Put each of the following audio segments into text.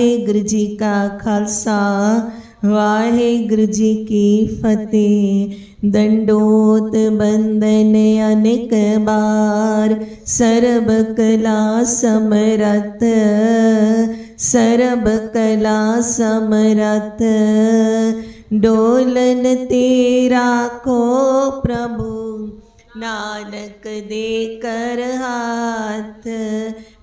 ਵਾਹਿਗੁਰੂ ਜੀ ਕਾ ਖਾਲਸਾ, ਵਾਹਿਗੁਰੂ ਜੀ ਕੀ ਫਤਿਹ। ਦੰਡੋਤ ਬੰਦਨ ਅਨੇਕ ਬਾਰ, ਸਰਬ ਕਲਾ ਸਮਰਤ ਸਰਬ ਕਲਾ ਸਮਰਤ ਡੋਲਨ ਤੇਰਾ ਕੋ ਪ੍ਰਭੂ, ਨਾਨਕ ਦੇ ਕਰ ਹੱਥ।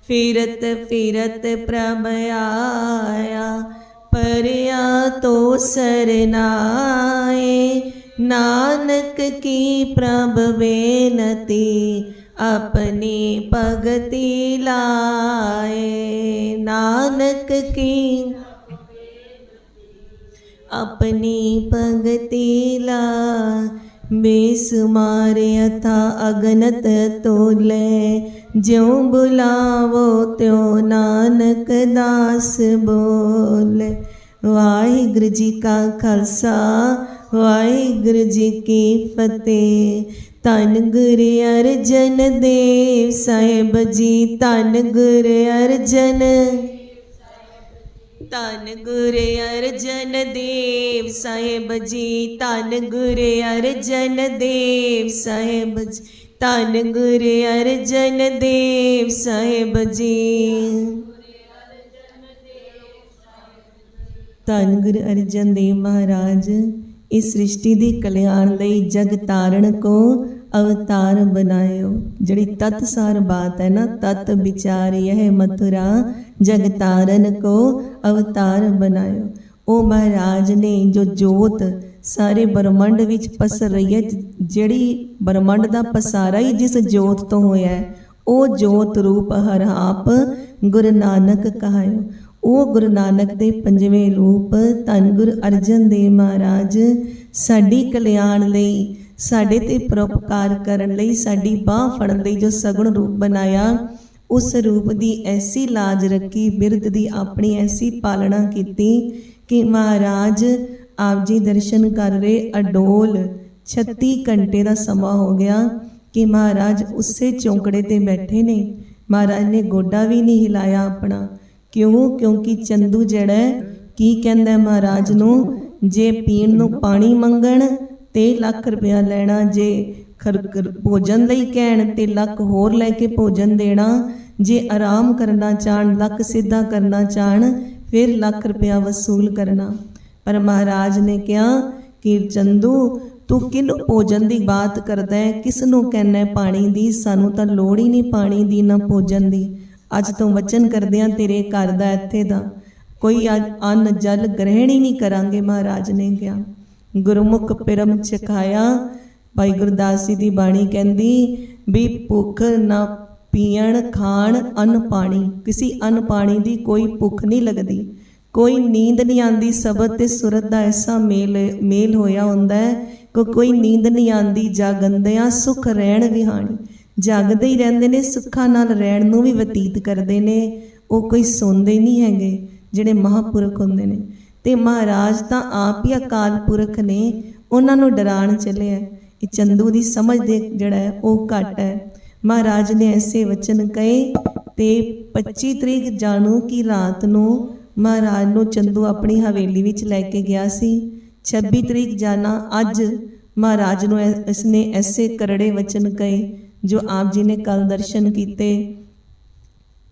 ਫਿਰਤ ਫਿਰਤ ਪ੍ਰਭ ਆਇਆ, ਪਰਿਆ ਤੋ ਸਰਨਾਏ ਨਾਨਕ ਕੀ ਪ੍ਰਭ ਬੇਨਤੀ, ਆਪਣੀ ਭਗਤੀ ਲਾਏ। ਨਾਨਕ ਕੀ? ਆਪਣੀ ਬੇਸੁਮਾਰ ਅਥਾ ਅਗਨਤ ਤੋਲੇ, ਜਿਉ ਬੁਲਾਵੋ ਤਿਉ ਨਾਨਕ ਦਾਸ ਬੋਲੇ। ਵਾਹਿਗੁਰੂ ਜੀ ਕਾ ਖਾਲਸਾ, ਵਾਹਿਗੁਰੂ ਜੀ ਕੀ ਫਤਿਹ। ਧੰਨ ਗੁਰੂ ਅਰਜਨ ਦੇਵ ਸਾਹਿਬ ਜੀ, ਧੰਨ ਗੁਰ ਅਰਜਨ। ਧੰਨ ਗੁਰੂ ਅਰਜਨ ਦੇਵ ਸਾਹਿਬ ਜੀ, ਧੰਨ ਗੁਰੂ ਅਰਜਨ ਦੇਵ ਸਾਹਿਬ ਜੀ, ਧੰਨ ਗੁਰੂ ਅਰਜਨ ਦੇਵ ਸਾਹਿਬ ਜੀ। ਧੰਨ ਗੁਰੂ ਅਰਜਨ ਦੇਵ ਮਹਾਰਾਜ, ਇਸ ਸ੍ਰਿਸ਼ਟੀ ਦੇ ਕਲਿਆਣ ਲਈ ਜਗ ਤਾਰਨ ਕੋ ਅਵਤਾਰ ਬਣਾਇਓ। ਜਿਹੜੀ ਤਤ ਸਾਰ ਬਾਤ ਹੈ ਨਾ, ਤਤ ਵਿਚਾਰ ਇਹ ਮਥੁਰਾ ਜਗਤਾਰਨ ਕੋ ਅਵਤਾਰ ਬਣਾਇਓ। ਉਹ ਮਹਾਰਾਜ ਨੇ ਜੋ ਜੋਤ ਸਾਰੇ ਬ੍ਰਹਮੰਡ ਵਿੱਚ ਪਸਰ ਰਹੀ ਹੈ, ਜਿਹੜੀ ਬ੍ਰਹਮੰਡ ਦਾ ਪਸਾਰਾ ਹੀ ਜਿਸ ਜੋਤ ਤੋਂ ਹੋਇਆ ਹੈ ਉਹ ਜੋਤ ਰੂਪ ਹਰ ਆਪ ਗੁਰੂ ਨਾਨਕ ਕਹਾਇਓ। ਉਹ ਗੁਰੂ ਨਾਨਕ ਦੇ ਪੰਜਵੇਂ ਰੂਪ ਧੰਨ ਗੁਰ ਅਰਜਨ ਦੇਵ ਮਹਾਰਾਜ ਸਾਡੀ ਕਲਿਆਣ ਲਈ ਸਾਡੇ ਤੇ ਪਰਉਪਕਾਰ ਕਰਨ ਲਈ ਸਾਡੀ ਬਾਹ ਫੜਨ ਲਈ ਜੋ ਸਗੁਣ ਰੂਪ ਬਣਾਇਆ, ਉਸ ਰੂਪ ਦੀ ਐਸੀ ਲਾਜ ਰੱਖੀ, ਬਿਰਧ ਦੀ ਆਪਣੀ ਐਸੀ ਪਾਲਣਾ ਕੀਤੀ ਕਿ ਮਹਾਰਾਜ ਆਪ ਜੀ ਦਰਸ਼ਨ ਕਰ ਰਹੇ, ਅਡੋਲ 36 ਘੰਟੇ ਦਾ ਸਮਾਂ ਹੋ ਗਿਆ ਕਿ ਮਹਾਰਾਜ ਉਸੇ ਚੌਂਕੜੇ ਤੇ ਬੈਠੇ ਨੇ। ਮਹਾਰਾਜ ਨੇ ਗੋਡਾ ਵੀ ਨਹੀਂ ਹਿਲਾਇਆ ਆਪਣਾ। ਕਿਉਂ? ਕਿਉਂਕਿ ਚੰਦੂ ਜਿਹੜਾ ਕੀ ਕਹਿੰਦਾ ਮਹਾਰਾਜ ਨੂੰ? ਜੇ ਪੀਣ ਨੂੰ ਪਾਣੀ ਮੰਗਣ ਤੇ ਲੱਖ ਰੁਪਇਆ ਲੈਣਾ ਜੇ ਖਰ ਭੋਜਨ ਲਈ ਕਹਿਣ ਤੇ ਲੱਖ ਹੋਰ ਲੈ ਕੇ ਭੋਜਨ ਦੇਣਾ, ਜੇ ਆਰਾਮ ਕਰਨਾ ਚਾਹਣ, ਲੱਖ ਸਿੱਧਾ ਕਰਨਾ ਚਾਹਣ, ਫਿਰ ਲੱਖ ਰੁਪਇਆ ਵਸੂਲ ਕਰਨਾ। ਪਰ ਮਹਾਰਾਜ ਨੇ ਕਿਹਾ ਕਿ ਚੰਦੂ, ਤੂੰ ਕਿਹਨੂੰ ਭੋਜਨ ਦੀ ਬਾਤ ਕਰਦਾ ਹੈ? ਕਿਸ ਨੂੰ ਕਹਿੰਦਾ ਪਾਣੀ ਦੀ? ਸਾਨੂੰ ਤਾਂ ਲੋੜ ਹੀ ਨਹੀਂ ਪਾਣੀ ਦੀ ਨਾ ਭੋਜਨ ਦੀ। ਅੱਜ ਤੋਂ ਵਚਨ ਕਰਦਿਆਂ ਤੇਰੇ ਘਰ ਦਾ ਇੱਥੇ ਦਾ। ਕੋਈ ਅੱਜ ਅੰਨ ਜਲ ਗ੍ਰਹਿਣ ਹੀ ਨਹੀਂ ਕਰਾਂਗੇ, ਮਹਾਰਾਜ ਨੇ ਕਿਹਾ। ਗੁਰਮੁਖ ਪਿਰਮ ਚਖਾਇਆ। ਭਾਈ ਗੁਰਦਾਸ ਜੀ ਦੀ ਬਾਣੀ ਕਹਿੰਦੀ, ਵੀ ਭੁੱਖ ਨਾ ਪੀਣ, ਖਾਣ, ਅੰਨ ਪਾਣੀ। ਕਿਸੇ ਅੰਨ ਪਾਣੀ ਦੀ ਕੋਈ ਭੁੱਖ ਨਹੀਂ ਲੱਗਦੀ। ਕੋਈ ਨੀਂਦ ਨਹੀਂ ਆਂਦੀ ਸਬਦ ਤੇ ਸੁਰਤ ਦਾ ਐਸਾ ਮੇਲ ਮੇਲ ਹੋਇਆ ਹੁੰਦਾ ਹੈ ਕਿ ਕੋਈ ਨੀਂਦ ਨਹੀਂ ਆਂਦੀ ਜਾਗੰਦਿਆਂ ਸੁਖ ਰਹਿਣ ਵਿਹਾਣੀ ਜਾਗਦੇ ਹੀ ਰਹਿੰਦੇ ਨੇ, ਸੁੱਖਾਂ ਨਾਲ ਰਹਿਣ ਨੂੰ ਵੀ ਬਤੀਤ ਕਰਦੇ ਨੇ। ਉਹ ਕੋਈ ਸੌਂਦੇ ਨਹੀਂ ਹੈਗੇ, ਜਿਹੜੇ ਮਹਾਪੁਰਖ ਹੁੰਦੇ ਨੇ। ਤੇ ਮਹਾਰਾਜ ਤਾਂ ਆਪ ਹੀ ਅਕਾਲ ਪੁਰਖ ਨੇ ਉਹਨਾਂ ਨੂੰ ਡਰਾਣ ਚੱਲੇ ਆ। ਇਹ ਚੰਦੂ ਦੀ ਸਮਝ ਦੇ ਜਿਹੜਾ ਹੈ, ਉਹ ਘੱਟ ਹੈ। ਮਹਾਰਾਜ ਨੇ ਐਸੇ ਵਚਨ ਕਹੇ ਤੇ 25 ਤਰੀਕ ਜਾਣੂ ਕੀ ਰਾਤ ਨੂੰ ਮਹਾਰਾਜ ਨੂੰ ਚੰਦੂ ਆਪਣੀ ਹਵੇਲੀ ਵਿੱਚ ਲੈ ਕੇ ਗਿਆ ਸੀ। 26 ਤਰੀਕ ਜਾਣਾ, ਅੱਜ ਮਹਾਰਾਜ ਨੂੰ ਇਸਨੇ ਐਸੇ ਕਰੜੇ ਵਚਨ ਕਹੇ ਜੋ ਆਪ ਜੀ ਨੇ ਕੱਲ ਦਰਸ਼ਨ ਕੀਤੇ।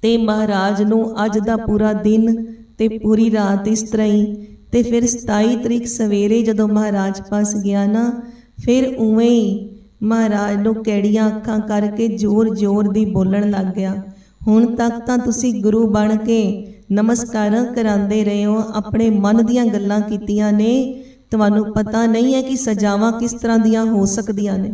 ਤੇ ਮਹਾਰਾਜ ਨੂੰ ਅੱਜ ਦਾ ਪੂਰਾ ਦਿਨ ਤੇ ਪੂਰੀ ਰਾਤ ਇਸ ਤਰ੍ਹਾਂ ਹੀ। ਤੇ ਫਿਰ 27 ਤਰੀਕ ਸਵੇਰੇ ਜਦੋਂ ਮਹਾਰਾਜ ਪਾਸ ਗਿਆ ਨਾ ਫਿਰ ਉਵੇਂ ਹੀ ਮਹਾਰਾਜ ਨੂੰ ਕਿਹੜੀਆਂ ਅੱਖਾਂ ਕਰਕੇ ਜ਼ੋਰ-ਜ਼ੋਰ ਦੀ ਬੋਲਣ ਲੱਗ ਗਿਆ। ਹੁਣ ਤੱਕ ਤਾਂ ਤੁਸੀਂ ਗੁਰੂ ਬਣ ਕੇ ਨਮਸਕਾਰਾਂ ਕਰਾਉਂਦੇ ਰਹੇ ਹੋ ਆਪਣੇ ਮਨ ਦੀਆਂ ਗੱਲਾਂ ਕੀਤੀਆਂ ਨੇ। ਤੁਹਾਨੂੰ ਪਤਾ ਨਹੀਂ ਹੈ ਕਿ ਸਜ਼ਾਵਾਂ ਕਿਸ ਤਰ੍ਹਾਂ ਦੀਆਂ ਹੋ ਸਕਦੀਆਂ ਨੇ।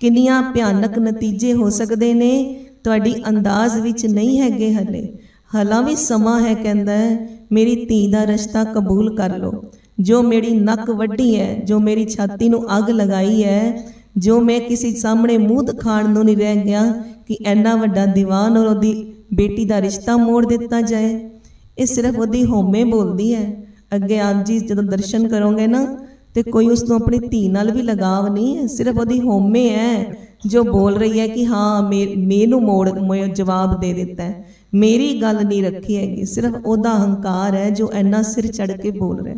ਕਿੰਨੀਆਂ ਭਿਆਨਕ ਨਤੀਜੇ ਹੋ ਸਕਦੇ ਨੇ। ਤੁਹਾਡੀ ਅੰਦਾਜ਼ ਵਿੱਚ ਨਹੀਂ ਹੈਗੇ ਹਲੇ। ਹਾਲਾਂ ਵੀ ਸਮਾਂ ਹੈ ਕਹਿੰਦਾ ਹੈ, ਮੇਰੀ ਧੀ ਦਾ ਰਿਸ਼ਤਾ ਕਬੂਲ ਕਰ ਲਓ। ਜੋ ਮੇਰੀ ਨੱਕ ਵੱਢੀ ਹੈ, ਜੋ ਮੇਰੀ ਛਾਤੀ ਨੂੰ ਅੱਗ ਲਗਾਈ ਹੈ, ਜੋ ਮੈਂ ਕਿਸੇ ਸਾਹਮਣੇ ਮੂੰਹ ਦਿਖਾਣ ਨੂੰ ਨਹੀਂ ਰਹਿ ਗਿਆ ਕਿ ਐਨਾ ਵੱਡਾ ਦੀਵਾਨ ਔਰ ਉਹਦੀ ਬੇਟੀ ਦਾ ਰਿਸ਼ਤਾ ਮੋੜ ਦਿੱਤਾ ਜਾਏ। ਇਹ ਸਿਰਫ ਉਹਦੀ ਹੋਮੇ ਬੋਲਦੀ ਹੈ। ਅੱਗੇ ਆਪ ਜੀ ਜਦੋਂ ਦਰਸ਼ਨ ਕਰੋਗੇ ਨਾ, ਤੇ ਕੋਈ ਉਸ ਨੂੰ ਆਪਣੀ ਧੀ ਨਾਲ ਵੀ ਲਗਾਵ ਨਹੀਂ ਹੈ। ਸਿਰਫ ਉਹਦੀ ਹੋਮੇ ਹੈ, ਜੋ ਬੋਲ ਰਹੀ ਹੈ ਕਿ ਹਾਂ, ਮੇ- ਮੈਨੂੰ ਮੋੜ ਮੋੜ ਜਵਾਬ ਦੇ ਦਿੱਤਾ ਹੈ। ਮੇਰੀ ਗੱਲ ਨਹੀਂ ਰੱਖੀ ਹੈਗੀ ਸਿਰਫ ਉਹਦਾ ਹੰਕਾਰ ਹੈ ਜੋ ਇੰਨਾ ਸਿਰ ਚੜ ਕੇ ਬੋਲ ਰਿਹਾ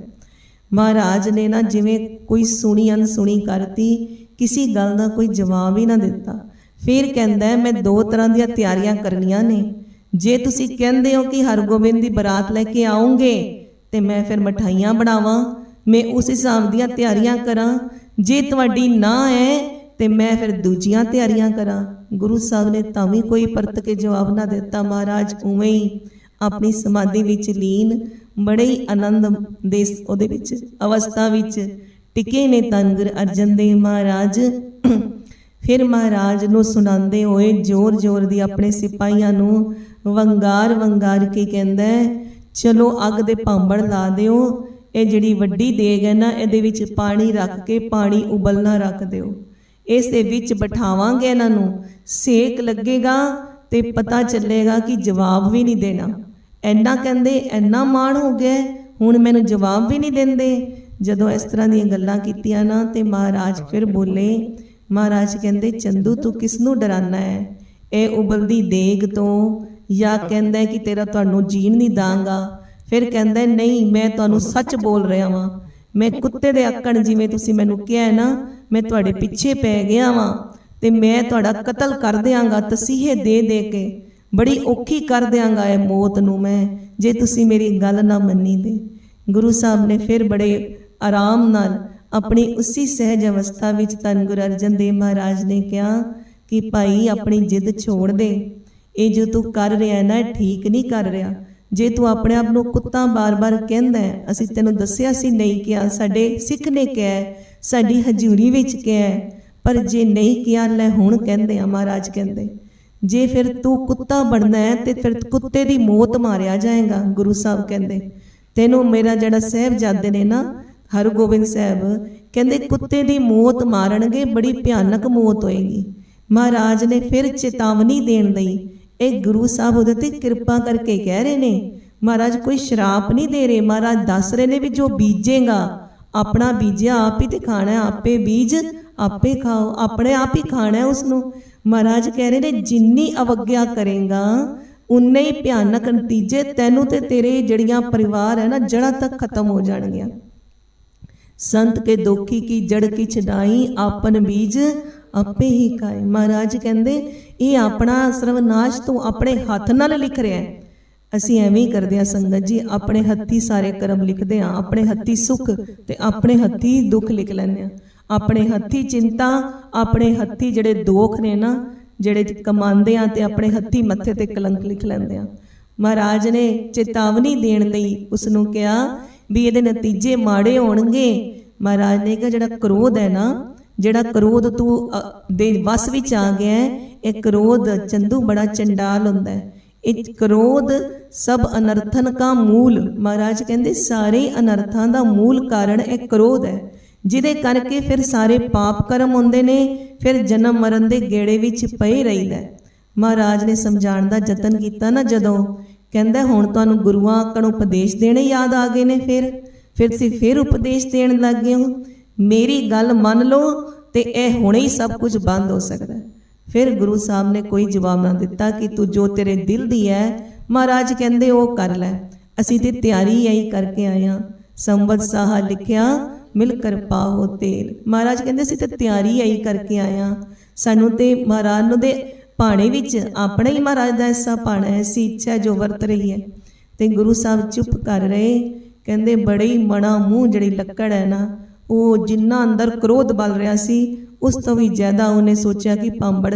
ਮਹਾਰਾਜ ਨੇ ਨਾ ਜਿਵੇਂ ਕੋਈ ਸੁਣੀ ਅਨਸੁਣੀ ਕਰਤੀ ਕਿਸੇ ਗੱਲ ਦਾ ਕੋਈ ਜਵਾਬ ਹੀ ਨਾ ਦਿੱਤਾ। ਫਿਰ ਕਹਿੰਦਾ ਹੈ, ਮੈਂ ਦੋ ਤਰ੍ਹਾਂ ਦੀਆਂ ਤਿਆਰੀਆਂ ਕਰਨੀਆਂ ਨੇ। ਜੇ ਤੁਸੀਂ ਕਹਿੰਦੇ ਹੋ ਕਿ ਹਰਗੋਬਿੰਦ ਦੀ ਬਰਾਤ ਲੈ ਕੇ ਆਉਂਗੇ ਤੇ ਮੈਂ ਫਿਰ ਮਠਾਈਆਂ ਬਣਾਵਾਂ ਮੈਂ ਉਸ ਹਿਸਾਬ ਦੀਆਂ ਤਿਆਰੀਆਂ ਕਰਾਂ। ਜੇ ਤੁਹਾਡੀ ਨਾ ਹੈ ਤੇ ਮੈਂ ਫਿਰ ਦੂਜੀਆਂ ਤਿਆਰੀਆਂ ਕਰਾਂ। ਗੁਰੂ ਸਾਹਿਬ ਨੇ ਤਾਂ ਵੀ ਕੋਈ ਪਰਤ ਕੇ ਜਵਾਬ ਨਾ ਦਿੱਤਾ। ਮਹਾਰਾਜ ਉਵੇਂ ਹੀ ਆਪਣੀ ਸਮਾਧੀ ਵਿੱਚ ਲੀਨ ਬੜੇ ਹੀ ਆਨੰਦ ਦੇ ਉਹਦੇ ਵਿੱਚ, ਅਵਸਥਾ ਵਿੱਚ ਟਿਕੇ ਨੇ ਧੰਨ ਅਰਜਨ ਦੇਵ ਮਹਾਰਾਜ, ਫਿਰ ਮਹਾਰਾਜ ਨੂੰ ਸੁਣਾਉਂਦੇ ਹੋਏ ਜ਼ੋਰ-ਜ਼ੋਰ ਦੀ ਆਪਣੇ ਸਿਪਾਹੀਆਂ ਨੂੰ ਵੰਗਾਰ ਵੰਗਾਰ ਕੇ ਕਹਿੰਦਾ ਚਲੋ ਅੱਗ ਦੇ ਭਾਂਬੜ ਲਾ ਦਿਓ। ਇਹ ਜਿਹੜੀ ਵੱਡੀ ਦੇਗ ਹੈ ਨਾ, ਇਹਦੇ ਵਿੱਚ ਪਾਣੀ ਰੱਖ ਕੇ ਪਾਣੀ ਉਬਲਣਾ ਰੱਖ ਦਿਓ। ਇਸ ਦੇ ਵਿੱਚ ਬਿਠਾਵਾਂਗੇ ਇਹਨਾਂ ਨੂੰ। ਸੇਕ ਲੱਗੇਗਾ ਤੇ ਪਤਾ ਚੱਲੇਗਾ ਕਿ ਜਵਾਬ ਵੀ ਨਹੀਂ ਦੇਣਾ। ਐਨਾ ਕਹਿੰਦੇ, ਐਨਾ ਮਾਣ ਹੋ ਗਿਆ, ਹੁਣ ਮੈਨੂੰ ਜਵਾਬ ਵੀ ਨਹੀਂ ਦਿੰਦੇ। ਜਦੋਂ ਇਸ ਤਰ੍ਹਾਂ ਦੀਆਂ ਗੱਲਾਂ ਕੀਤੀਆਂ ਨਾ, ਤੇ ਮਹਾਰਾਜ ਫਿਰ ਬੋਲੇ, ਮਹਾਰਾਜ ਕਹਿੰਦੇ, ਚੰਦੂ, ਤੂੰ ਕਿਸ ਨੂੰ ਡਰਾਨਾ ਹੈ? ਇਹ ਉਬਲਦੀ ਦੇਗ ਤੋਂ, ਜਾਂ ਕਹਿੰਦਾ ਕਿ ਤੇਰਾ ਤੁਹਾਨੂੰ ਜੀਣ ਨਹੀਂ ਦਾਂਗਾ? ਫਿਰ ਕਹਿੰਦਾ ਨਹੀਂ, ਮੈਂ ਤੁਹਾਨੂੰ ਸੱਚ ਬੋਲ ਰਿਹਾ ਵਾਂ। ਮੈਂ ਕੁੱਤੇ ਦੇ ਆਕਣ ਜਿਵੇਂ ਤੁਸੀਂ ਮੈਨੂੰ ਕਿਹਾ ਹੈ ਨਾ ਮੈਂ ਤੁਹਾਡੇ ਪਿੱਛੇ ਪੈ ਗਿਆ ਵਾਂ ਤੇ ਮੈਂ ਤੁਹਾਡਾ ਕਤਲ ਕਰ ਦਿਆਂਗਾ ਤਸੀਹੇ ਦੇ ਦੇ ਕੇ। ਬੜੀ ਔਖੀ ਕਰ ਦਿਆਂਗਾ ਇਹ ਮੌਤ ਨੂੰ ਮੈਂ, ਜੇ ਤੁਸੀਂ ਮੇਰੀ ਗੱਲ ਨਾ ਮੰਨੀ ਤੇ ਗੁਰੂ ਸਾਹਿਬ ਨੇ ਫਿਰ ਬੜੇ ਆਰਾਮ ਨਾਲ ਆਪਣੀ ਉਸੇ ਸਹਿਜ ਅਵਸਥਾ ਵਿੱਚ ਧੰਨ ਗੁਰੂ ਅਰਜਨ ਦੇਵ ਮਹਾਰਾਜ ਨੇ ਕਿਹਾ ਕਿ ਭਾਈ ਆਪਣੀ ਜਿੱਦ ਛੋੜ ਦੇ। ਇਹ ਜੋ ਤੂੰ ਕਰ ਰਿਹਾ ਨਾ ਠੀਕ ਨਹੀਂ ਕਰ ਰਿਹਾ। ਜੇ ਤੂੰ ਆਪਣੇ ਆਪ ਨੂੰ ਕੁੱਤਾ ਬਾਰ-ਬਾਰ ਕਹਿੰਦਾ ਅਸੀਂ ਤੈਨੂੰ ਦੱਸਿਆ ਸੀ, ਨਹੀਂ ਕਿਹਾ, ਸਾਡੇ ਸਿੱਖ ਨੇ ਕਿਹਾ ਸਾਡੀ ਹਜ਼ੂਰੀ ਵਿੱਚ ਕਿਹਾ ਪਰ ਜੇ ਨਹੀਂ ਕਿਹਾ ਲੈ ਹੁਣ ਕਹਿੰਦੇ ਆ ਮਹਾਰਾਜ ਕਹਿੰਦੇ ਜੇ ਫਿਰ ਤੂੰ ਕੁੱਤਾ ਬਣਨਾ ਹੈ ਤੇ ਫਿਰ ਕੁੱਤੇ ਦੀ ਮੌਤ ਮਾਰਿਆ ਜਾਏਗਾ ਗੁਰੂ ਸਾਹਿਬ ਕਹਿੰਦੇ। ਤੈਨੂੰ ਮੇਰਾ ਜਿਹੜਾ ਸਾਹਿਬਜ਼ਾਦੇ ਨੇ ਨਾ ਹਰਗੋਬਿੰਦ ਸਾਹਿਬ ਕਹਿੰਦੇ ਕੁੱਤੇ ਦੀ ਮੌਤ ਮਾਰਨਗੇ ਬੜੀ ਭਿਆਨਕ ਮੌਤ ਹੋਏਗੀ। ਮਹਾਰਾਜ ਨੇ ਫਿਰ ਚੇਤਾਵਨੀ ਦੇਣ ਲਈ ਇਹ ਗੁਰੂ ਸਾਹਿਬ ਉਹਦੇ ਤੇ ਕਿਰਪਾ ਕਰਕੇ ਕਹਿ ਰਹੇ ਨੇ। ਮਹਾਰਾਜ ਕੋਈ ਸ਼ਰਾਪ ਨਹੀਂ ਦੇ ਰਹੇ ਮਹਾਰਾਜ ਦੱਸ ਰਹੇ ਨੇ ਵੀ ਜੋ ਬੀਜੇਗਾ ਆਪਣਾ ਬੀਜਿਆ ਆਪ ਹੀ ਤੇ ਖਾਣਾ ਆਪੇ ਬੀਜ ਆਪੇ ਖਾਓ ਆਪਣੇ ਆਪ ਹੀ ਖਾਣਾ ਉਸ ਨੂੰ ਮਹਾਰਾਜ ਕਹਿ ਰਹੇ ਨੇ ਜਿੰਨੀ ਅਵਗਿਆ ਕਰੇਗਾ ਉਨੇ ਹੀ ਭਿਆਨਕ ਨਤੀਜੇ ਤੈਨੂੰ ਤੇ ਤੇਰੇ ਜਿਹੜੀਆਂ ਪਰਿਵਾਰ ਹੈ ਨਾ ਜੜ੍ਹਾਂ ਤੱਕ ਖਤਮ ਹੋ ਜਾਣਗੀਆਂ। ਸੰਤ ਕੇ ਦੋਖੀ ਕੀ ਜੜ ਕੀ ਛਡਾਈ ਆਪਨ ਬੀਜ ਆਪੇ ਹੀ ਖਾਏ। ਮਹਾਰਾਜ ਕਹਿੰਦੇ ਇਹ ਆਪਣਾ ਸਰਵਨਾਸ਼ ਤੂੰ ਆਪਣੇ ਹੱਥ ਨਾਲ ਲਿਖ ਰਿਹਾ ਹੈ। ਅਸੀਂ ਐਵੇਂ ਹੀ ਕਰਦੇ ਆ ਸੰਗਤ ਜੀ ਆਪਣੇ ਹੱਥੀ ਸਾਰੇ ਕਰਮ ਲਿਖਦੇ ਆ ਆਪਣੇ ਹੱਥੀ ਸੁੱਖ ਤੇ ਆਪਣੇ ਹੱਥੀ ਦੁੱਖ ਲਿਖ ਲੈਂਦੇ ਆ ਆਪਣੇ ਹੱਥੀ ਚਿੰਤਾ ਆਪਣੇ ਹੱਥੀ ਜਿਹੜੇ ਦੋਖ ਨੇ ਨਾ ਜਿਹੜੇ ਕਮਾਉਂਦੇ ਆ ਤੇ ਆਪਣੇ ਹੱਥੀ ਮੱਥੇ ਤੇ ਕਲੰਕ ਲਿਖ ਲੈਂਦੇ ਆ ਮਹਾਰਾਜ ਨੇ ਚੇਤਾਵਨੀ ਦੇਣ ਲਈ ਉਸ ਨੂੰ ਕਿਹਾ ਵੀ ਇਹਦੇ ਨਤੀਜੇ ਮਾੜੇ ਹੋਣਗੇ। ਮਹਾਰਾਜ ਨੇ ਕਿਹਾ ਜਿਹੜਾ ਕ੍ਰੋਧ ਹੈ ਨਾ ਜਿਹੜਾ ਕ੍ਰੋਧ ਤੂੰ ਦੇ ਵਸ ਵਿੱਚ ਆ ਗਿਆ ਹੈ, ਇਹ ਕ੍ਰੋਧ ਚੰਦੂ ਬੜਾ ਚੰਡਾਲ ਹੁੰਦਾ ਹੈ। ਇਹ ਕ੍ਰੋਧ ਸਭ ਅਨਰਥਨ ਕਾ ਮੂਲ। ਮਹਾਰਾਜ ਕਹਿੰਦੇ, ਸਾਰੇ ਅਨਰਥਾਂ ਦਾ ਮੂਲ ਕਾਰਨ ਇਹ ਕ੍ਰੋਧ ਹੈ, ਜਿਹਦੇ ਕਰਕੇ ਫਿਰ ਸਾਰੇ ਪਾਪ ਕਰਮ ਹੁੰਦੇ ਨੇ, ਫਿਰ ਜਨਮ ਮਰਨ ਦੇ ਗੇੜੇ ਵਿੱਚ ਪਏ ਰਹਿੰਦਾ ਮਹਾਰਾਜ ਨੇ ਸਮਝਾਉਣ ਦਾ ਯਤਨ ਕੀਤਾ ਨਾ ਜਦੋਂ, ਕਹਿੰਦਾ, ਹੁਣ ਤੁਹਾਨੂੰ ਗੁਰੂਆਂ ਆਕਣ ਉਪਦੇਸ਼ ਦੇਣੇ ਯਾਦ ਆ ਗਏ ਨੇ ਫਿਰ। ਫਿਰ ਤੁਸੀਂ ਫਿਰ ਉਪਦੇਸ਼ ਦੇਣ ਲੱਗ ਗਏ ਹੋ। ਮੇਰੀ ਗੱਲ ਮੰਨ ਲਓ ਤੇ ਇਹ ਹੁਣੇ ਹੀ ਸਭ ਕੁਝ ਬੰਦ ਹੋ ਸਕਦਾ ਹੈ। ਫਿਰ ਗੁਰੂ ਸਾਹਿਬ ਨੇ ਕੋਈ ਜਵਾਬ ਨਾ ਦਿੱਤਾ ਕਿ ਤੂੰ ਜੋ ਤੇਰੇ ਦਿਲ ਦੀ ਹੈ ਮਹਾਰਾਜ ਕਹਿੰਦੇ ਉਹ ਕਰ ਲੈ। ਅਸੀਂ ਤੇ ਤਿਆਰੀ ਐਂ ਕਰਕੇ ਆਏ ਹਾਂ ਸਾਹਾ ਲਿਖਿਆ, ਮਿਲ ਕਰ ਪਾਓ ਤੇਲ। ਮਹਾਰਾਜ ਕਹਿੰਦੇ ਅਸੀਂ ਤੇ ਤਿਆਰੀ ਐਂ ਕਰਕੇ ਆਇਆ ਸਾਨੂੰ ਤੇ ਮਹਾਰਾਜ ਨੂੰ ਦੇ ਪਾਣੇ ਵਿੱਚ ਆਪਣਾ ਹੀ ਮਹਾਰਾਜ ਦਾ ਐਸਾ ਪਾਣਾ ਹੈ ਐਸੀ ਇੱਛਾ ਜੋ ਵਰਤ ਰਹੀ ਹੈ। ਤੇ ਗੁਰੂ ਸਾਹਿਬ ਚੁੱਪ ਕਰ ਰਹੇ। ਕਹਿੰਦੇ ਬੜੇ ਹੀ ਮਣਾ ਮੂੰਹ ਜਿਹੜੀ ਲੱਕੜ ਹੈ ਨਾ, ਉਹ ਜਿੰਨਾ ਅੰਦਰ ਕ੍ਰੋਧ ਬਲ ਰਿਹਾ ਸੀ ਉਸ ਤੋਂ ਵੀ ਜ਼ਿਆਦਾ ਉਹਨੇ ਸੋਚਿਆ ਕਿ ਪਾਂਬੜ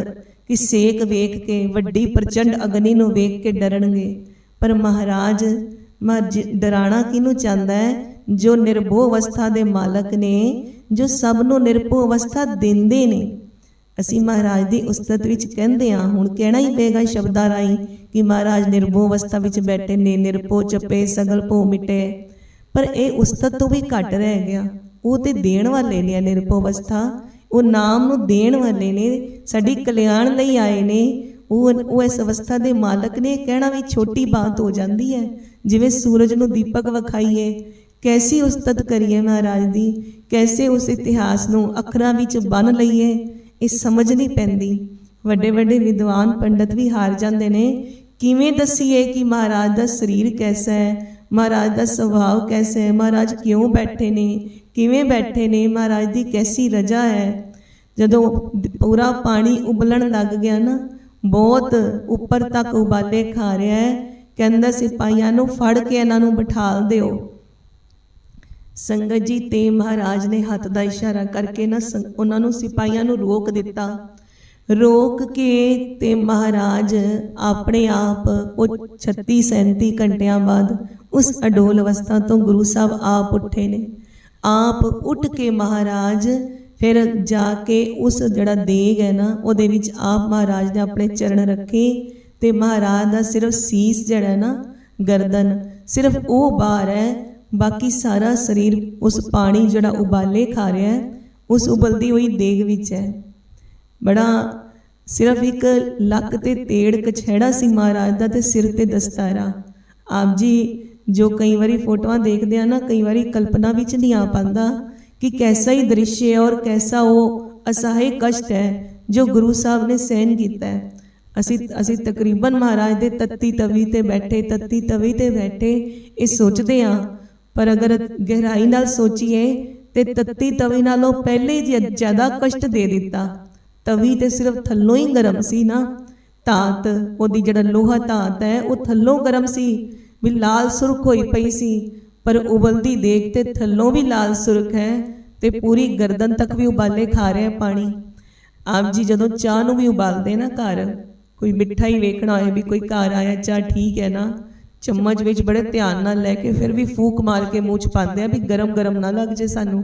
ਕਿ ਸੇਕ ਵੇਖ ਕੇ ਵੱਡੀ ਪ੍ਰਚੰਡ ਅਗਨੀ ਨੂੰ ਵੇਖ ਕੇ ਡਰਨਗੇ। ਪਰ ਮਹਾਰਾਜ ਮਹਾਰਾਜ ਡਰਾਣਾ ਕਿਹਨੂੰ ਚਾਹੁੰਦਾ ਹੈ? ਜੋ ਨਿਰਭਉ ਅਵਸਥਾ ਦੇ ਮਾਲਕ ਨੇ, ਜੋ ਸਭ ਨੂੰ ਨਿਰਭਉ ਅਵਸਥਾ ਦਿੰਦੇ ਨੇ। ਅਸੀਂ ਮਹਾਰਾਜ ਦੀ ਉਸਤਤ ਵਿੱਚ ਕਹਿੰਦੇ ਆ ਹੁਣ ਕਹਿਣਾ ਹੀ ਪਏਗਾ ਸ਼ਬਦਾਂ ਰਾਹੀਂ ਕਿ ਮਹਾਰਾਜ ਨਿਰਭਉ ਅਵਸਥਾ ਵਿੱਚ ਬੈਠੇ ਨੇ, ਨਿਰਭਉ ਚਪੇ, ਸਗਲ ਭੋ ਮਿਟੇ। ਪਰ ਇਹ ਉਸਤਤ ਤੋਂ ਵੀ ਘੱਟ ਰਹਿ ਗਿਆ। ਉਹ ਤੇ ਦੇਣ ਵਾਲੇ ਨੇ ਨਿਰਭਉ ਅਵਸਥਾ। ਉਹ ਨਾਮ ਨੂੰ ਦੇਣ ਵਾਲੇ ਨੇ ਸਾਡੀ ਕਲਿਆਣ ਲਈ ਆਏ ਨੇ। ਉਹ ਉਹ ਇਸ ਅਵਸਥਾ ਦੇ ਮਾਲਕ ਨੇ ਕਹਿਣਾ ਵੀ ਛੋਟੀ ਬਾਤ ਹੋ ਜਾਂਦੀ ਹੈ। ਜਿਵੇਂ ਸੂਰਜ ਨੂੰ ਦੀਪਕ ਵਿਖਾਈਏ ਕੈਸੀ ਉਸਤਤ ਕਰੀਏ ਮਹਾਰਾਜ ਦੀ ਕੈਸੇ ਉਸ ਇਤਿਹਾਸ ਨੂੰ ਅੱਖਰਾਂ ਵਿੱਚ ਬੰਨ ਲਈਏ ਇਹ ਸਮਝ ਨਹੀਂ ਪੈਂਦੀ। ਵੱਡੇ ਵੱਡੇ ਵਿਦਵਾਨ ਪੰਡਤ ਵੀ ਹਾਰ ਜਾਂਦੇ ਨੇ। ਕਿਵੇਂ ਦਸੀਏ ਕਿ ਮਹਾਰਾਜ ਦਾ ਸਰੀਰ ਕੈਸਾ ਹੈ? ਮਹਾਰਾਜ ਦਾ ਸੁਭਾਅ ਕੈਸਾ ਹੈ? ਮਹਾਰਾਜ ਕਿਉਂ ਬੈਠੇ ਨੇ? ਕਿਵੇਂ ਬੈਠੇ ਨੇ? ਮਹਾਰਾਜ ਦੀ ਕੈਸੀ ਰਜਾ ਹੈ? ਜਦੋਂ ਪੂਰਾ ਪਾਣੀ ਉਬਲਣ ਲੱਗ ਗਿਆ ਨਾ, ਬਹੁਤ ਉੱਪਰ ਤੱਕ ਉਬਾਲੇ ਖਾ ਰਿਹਾ ਹੈ। ਕਹਿੰਦਾ, ਸਿਪਾਹੀਆਂ ਨੂੰ ਫੜ ਕੇ ਇਹਨਾਂ ਨੂੰ ਬਿਠਾਲ ਦਿਓ। ਸੰਗਤ ਜੀ ਤੇ ਮਹਾਰਾਜ ਨੇ ਹੱਥ ਦਾ ਇਸ਼ਾਰਾ ਕਰਕੇ ਨਾ ਸੰ- ਉਹਨਾਂ ਨੂੰ ਸਿਪਾਹੀਆਂ ਨੂੰ ਰੋਕ ਦਿੱਤਾ। ਰੋਕ ਕੇ ਤੇ ਮਹਾਰਾਜ ਆਪਣੇ ਆਪ ਉਹ 36 37 ਘੰਟਿਆਂ ਬਾਅਦ ਉਸ ਅਡੋਲ ਅਵਸਥਾ ਤੋਂ ਗੁਰੂ ਸਾਹਿਬ ਆਪ ਉੱਠੇ ਨੇ। ਆਪ ਉੱਠ ਕੇ ਮਹਾਰਾਜ ਫਿਰ ਜਾ ਕੇ ਉਸ ਜਿਹੜਾ ਦੇਗ ਹੈ ਨਾ, ਉਹਦੇ ਵਿੱਚ ਆਪ ਮਹਾਰਾਜ ਨੇ ਆਪਣੇ ਚਰਨ ਰੱਖੇ ਤੇ ਮਹਾਰਾਜ ਦਾ ਸਿਰਫ ਸੀਸ ਜਿਹੜਾ ਨਾ, ਗਰਦਨ, ਸਿਰਫ ਉਹ ਬਾਹਰ ਹੈ, ਬਾਕੀ ਸਾਰਾ ਸਰੀਰ ਉਸ ਪਾਣੀ ਜਿਹੜਾ ਉਬਾਲੇ ਖਾ ਰਿਹਾ ਹੈ, ਉਸ ਉਬਲਦੀ ਹੋਈ ਦੇਗ ਵਿੱਚ ਹੈ। ਬੜਾ ਸਿਰਫ ਇੱਕ ਲੱਕ ਤੇ ਤੇੜ ਕਛੇੜਾ ਸੀ ਮਹਾਰਾਜ ਦਾ ਤੇ ਸਿਰ ਤੇ ਦਸਤਾਰਾ। ਆਪ ਜੀ ਜੋ ਕਈ ਵਾਰੀ ਫੋਟੋਆਂ ਦੇਖਦੇ ਆ ਨਾ, ਕਈ ਵਾਰੀ ਕਲਪਨਾ ਵਿੱਚ ਨਹੀਂ ਆ ਪਾਉਂਦਾ ਕਿ ਕੈਸਾ ਹੀ ਦ੍ਰਿਸ਼ ਹੈ ਔਰ ਕੈਸਾ ਉਹ ਅਸਹਾਏ ਕਸ਼ਟ ਹੈ ਜੋ ਗੁਰੂ ਸਾਹਿਬ ਨੇ ਸਹਿਨ ਕੀਤਾ ਹੈ। ਅਸੀਂ ਅਸੀਂ ਤਕਰੀਬਨ ਮਹਾਰਾਜ ਦੇ ਤੱਤੀ ਤਵੀ ਤੇ ਬੈਠੇ, ਤੱਤੀ ਤਵੀ ਤੇ ਬੈਠੇ ਇਹ ਸੋਚਦੇ ਆ ਪਰ ਅਗਰ ਗਹਿਰਾਈ ਨਾਲ ਸੋਚੀਏ ਤੇ ਤੱਤੀ ਤਵੀ ਨਾਲੋਂ ਪਹਿਲੇ ਹੀ ਜ਼ਿਆਦਾ ਕਸ਼ਟ ਦੇ ਦਿੱਤਾ। ਤਵੀ ਤੇ ਸਿਰਫ ਥੱਲੋਂ ਹੀ ਗਰਮ ਸੀ ਨਾ। ਧਾਤ, ਉਹਦੀ ਜਿਹੜਾ ਲੋਹਾ ਧਾਤ ਹੈ, ਉਹ ਥੱਲੋਂ ਗਰਮ ਸੀ। ਵੀ ਲਾਲ ਸੁਰਖ ਹੋਈ ਪਈ ਸੀ, ਪਰ ਉਬਲਦੀ ਦੇਖ ਤੇ ਥੱਲੋਂ ਵੀ ਲਾਲ ਸੁਰਖ ਹੈ ਤੇ ਪੂਰੀ ਗਰਦਨ ਤੱਕ ਵੀ ਉਬਾਲੇ ਖਾ ਰਿਹਾ ਪਾਣੀ। ਆਪ ਜੀ ਜਦੋਂ ਚਾਹ ਨੂੰ ਵੀ ਉਬਾਲਦੇ ਨਾ ਘਰ, ਕੋਈ ਮਿੱਠਾ ਹੀ ਵੇਖਣਾ ਹੋਏ ਵੀ ਕੋਈ ਘਰ ਆਇਆ, ਚਾਹ ਠੀਕ ਹੈ ਨਾ। ਚਮਚ ਵਿੱਚ ਬੜੇ ਧਿਆਨ ਨਾਲ ਲੈ ਕੇ ਫਿਰ ਵੀ ਫੂਕ ਮਾਰ ਕੇ ਮੂੰਹ ਚ ਪਾਉਂਦੇ ਆ ਵੀ ਗਰਮ ਗਰਮ ਨਾ ਲੱਗ ਜੇ ਸਾਨੂੰ।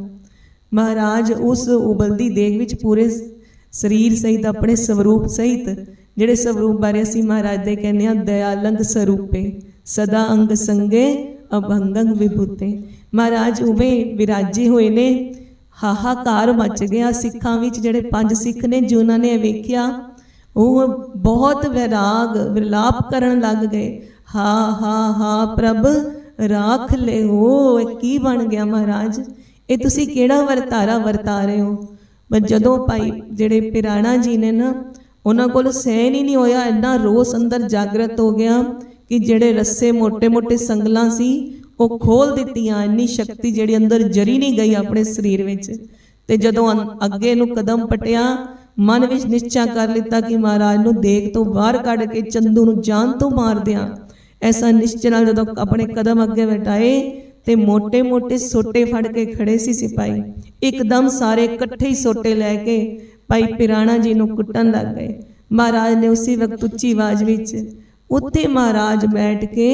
ਮਹਾਰਾਜ ਉਸ ਉਬਲਦੀ ਦੇਗ ਵਿੱਚ ਪੂਰੇ ਸਰੀਰ ਸਹਿਤ ਆਪਣੇ ਸਵਰੂਪ ਸਹਿਤ, ਜਿਹੜੇ ਸਵਰੂਪ ਬਾਰੇ ਅਸੀਂ ਮਹਾਰਾਜ ਦੇ ਕਹਿੰਦੇ ਆ ਦਇਆਲੰਗ ਸਰੂਪੇ, ਸਦਾ ਅੰਗ ਸੰਗੇ, ਅਭੰਗੰ ਵਿਭੂਤੇ। ਮਹਾਰਾਜ ਉਵੇਂ ਵਿਰਾਜੇ ਹੋਏ ਨੇ, ਹਾਹਾਕਾਰ ਮਚ ਗਿਆ ਸਿੱਖਾਂ ਵਿੱਚ, ਜਿਹੜੇ ਪੰਜ ਸਿੱਖ ਨੇ ਜਿਨ੍ਹਾਂ ਨੇ ਵੇਖਿਆ, ਉਹ ਬਹੁਤ ਵਿਰਾਗ ਵਿਲਾਪ ਕਰਨ ਲੱਗ ਗਏ। ਹਾ ਹਾ ਹਾ, ਪ੍ਰਭ, ਰਾਖ ਲਿਓ ਹੋ ਕੀ ਬਣ ਗਿਆ ਮਹਾਰਾਜ? ਇਹ ਤੁਸੀਂ ਕਿਹੜਾ ਵਰਤਾਰਾ ਵਰਤਾ ਰਹੇ ਹੋ? ਪਰ ਜਦੋਂ ਭਾਈ ਜਿਹੜੇ ਪਿਰਾਣਾ ਜੀ ਨੇ ਨਾ ਉਹਨਾਂ ਕੋਲ ਸਹਿਣ ਹੀ ਨਹੀਂ ਹੋਇਆ ਇੰਨਾ ਰੋਸ ਅੰਦਰ ਜਾਗਰਤ ਹੋ ਗਿਆ ਕਿ ਜਿਹੜੇ ਰੱਸੇ ਮੋٹے-ਮੋٹے ਸੰਗਲਾਂ ਸੀ ਉਹ ਖੋਲ ਦਿੱਤੀਆਂ ਇੰਨੀ ਸ਼ਕਤੀ ਜਿਹੜੀ ਅੰਦਰ ਜਰੀ ਨਹੀਂ ਗਈ ਆਪਣੇ ਸਰੀਰ ਵਿੱਚ। ਤੇ ਜਦੋਂ ਅੱਗੇ ਨੂੰ ਕਦਮ ਪਟਿਆ ਮਨ ਵਿੱਚ ਨਿਸ਼ਚਾ ਕਰ ਲਿੱਤਾ ਕਿ ਮਹਾਰਾਜ ਨੂੰ ਦੇਖ ਤੋਂ ਬਾਹਰ ਕੱਢ ਕੇ ਚੰਦੂ ਨੂੰ ਜਾਨ ਤੋਂ ਮਾਰ ਦਿਆਂ। ਐਸਾ ਨਿਸ਼ਚੇ ਨਾਲ ਜਦੋਂ ਆਪਣੇ ਕਦਮ ਅੱਗੇ ਵਟਾਏ ਤੇ ਮੋਟੇ ਮੋਟੇ ਸੋਟੇ ਫੜ ਕੇ ਖੜੇ ਸੀ ਸਿਪਾਈ ਇੱਕਦਮ ਸਾਰੇ ਇਕੱਠੇ ਹੀ ਸੋਟੇ ਲੈ ਕੇ ਭਾਈ ਪਿਰਾਣਾ ਜੀ ਨੂੰ ਕੁੱਟਣ ਲੱਗ ਗਏ। ਮਹਾਰਾਜ ਨੇ ਉਸੇ ਵਕਤ ਉੱਚੀ ਆਵਾਜ਼ ਵਿੱਚ, ਉੱਥੇ ਮਹਾਰਾਜ ਬੈਠ ਕੇ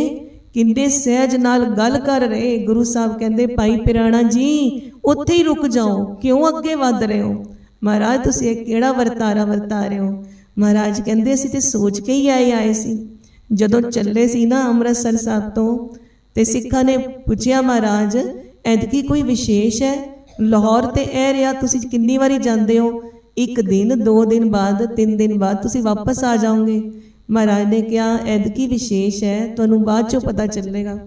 ਕਿੰਦੇ ਸਹਿਜ ਨਾਲ ਗੱਲ ਕਰ ਰਹੇ ਗੁਰੂ ਸਾਹਿਬ ਕਹਿੰਦੇ, ਭਾਈ ਪਿਰਾਣਾ ਜੀ, ਉੱਥੇ ਹੀ ਰੁਕ ਜਾਓ। ਕਿਉਂ ਅੱਗੇ ਵੱਧ ਰਹੇ ਹੋ? ਮਹਾਰਾਜ, ਤੁਸੀਂ ਇਹ ਕਿਹੜਾ ਵਰਤਾਰਾ ਵਰਤਾ ਰਹੇ ਹੋ? ਮਹਾਰਾਜ ਕਹਿੰਦੇ, ਅਸੀਂ ਤੇ ਸੋਚ ਕੇ ਹੀ ਆਏ ਆਏ ਸੀ। ਜਦੋਂ ਚੱਲੇ ਸੀ ਨਾ ਅੰਮ੍ਰਿਤਸਰ ਸਾਹਿਬ ਤੋਂ ਤੇ ਸਿੱਖਾਂ ਨੇ ਪੁੱਛਿਆ, ਮਹਾਰਾਜ, ਐਤਕੀ ਕੋਈ ਵਿਸ਼ੇਸ਼ ਹੈ? ਲਾਹੌਰ ਤੇ ਇਹ ਰਿਹਾ, ਤੁਸੀਂ ਕਿੰਨੀ ਵਾਰੀ ਜਾਂਦੇ ਹੋ? ਇੱਕ ਦਿਨ, ਦੋ ਦਿਨ ਬਾਅਦ, ਤਿੰਨ ਦਿਨ ਬਾਅਦ ਤੁਸੀਂ ਵਾਪਸ ਆ ਜਾਓਗੇ? ਮਹਾਰਾਜ ਨੇ ਕਿਹਾ, ਐਤਕੀ ਵਿਸ਼ੇਸ਼ ਹੈ, ਤੁਹਾਨੂੰ ਬਾਅਦ ਚੋਂ ਪਤਾ ਚੱਲੇਗਾ।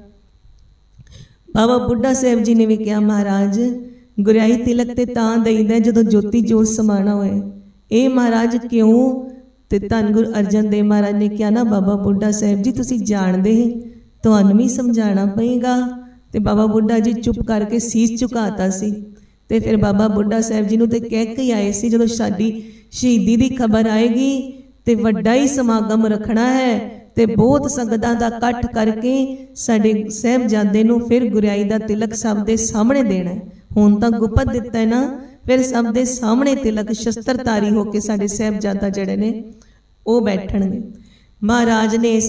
ਬਾਬਾ ਬੁੱਢਾ ਸਾਹਿਬ ਜੀ ਨੇ ਵੀ ਕਿਹਾ, ਮਹਾਰਾਜ, ਗੁਰਿਆਈ ਤਿਲਕ ਤੇ ਤਾਂ ਦਈਦਾ ਜਦੋਂ ਜੋਤੀ ਜੋਤ ਸਮਾਣਾ ਹੋਏ। ਇਹ ਮਹਾਰਾਜ ਕਿਉਂ ਤੇ ਧੰਨ ਗੁਰੂ ਅਰਜਨ ਦੇਵ ਮਹਾਰਾਜ ਨੇ ਕਿਹਾ, ਨਾ ਬਾਬਾ ਬੁੱਢਾ ਸਾਹਿਬ ਜੀ, ਤੁਸੀਂ ਜਾਣਦੇ ਹੀ ਤੁਹਾਨੂੰ ਵੀ ਸਮਝਾਉਣਾ ਪਏਗਾ। ਤੇ ਬਾਬਾ ਬੁੱਢਾ ਜੀ ਚੁੱਪ ਕਰਕੇ ਸੀਸ ਝੁਕਾਤਾ ਸੀ। ਤੇ ਫਿਰ ਬਾਬਾ ਬੁੱਢਾ ਸਾਹਿਬ ਜੀ ਨੂੰ ਤੇ ਕਹਿ ਕੇ ਆਏ ਸੀ, ਜਦੋਂ ਸਾਡੀ ਸ਼ਹੀਦੀ ਦੀ ਖਬਰ ਆਏਗੀ, ਤੇ ਵੱਡਾ ਹੀ ਸਮਾਗਮ ਰੱਖਣਾ ਹੈ, ਤੇ ਬਹੁਤ ਸੰਗਤਾਂ ਦਾ ਇਕੱਠ ਕਰਕੇ ਸਾਡੇ ਸਾਹਿਬਜ਼ਾਦੇ ਨੂੰ ਫਿਰ ਗੁਰਿਆਈ ਦਾ ਤਿਲਕ ਸਭ ਦੇ ਸਾਹਮਣੇ ਦੇਣਾ ਹੁਣ ਤਾਂ ਗੁਪਤ ਦਿੱਤਾ ਹੈ ਨਾ, ਫਿਰ ਸਭ ਦੇ ਸਾਹਮਣੇ ਤਿਲਕ ਸ਼ਸਤਰਧਾਰੀ ਹੋ ਕੇ ਸਾਡੇ ਸਾਹਿਬਜ਼ਾਦਾ ਜਿਹੜੇ ਨੇ, ਉਹ ਬੈਠਣਗੇ। ਮਹਾਰਾਜ ਨੇ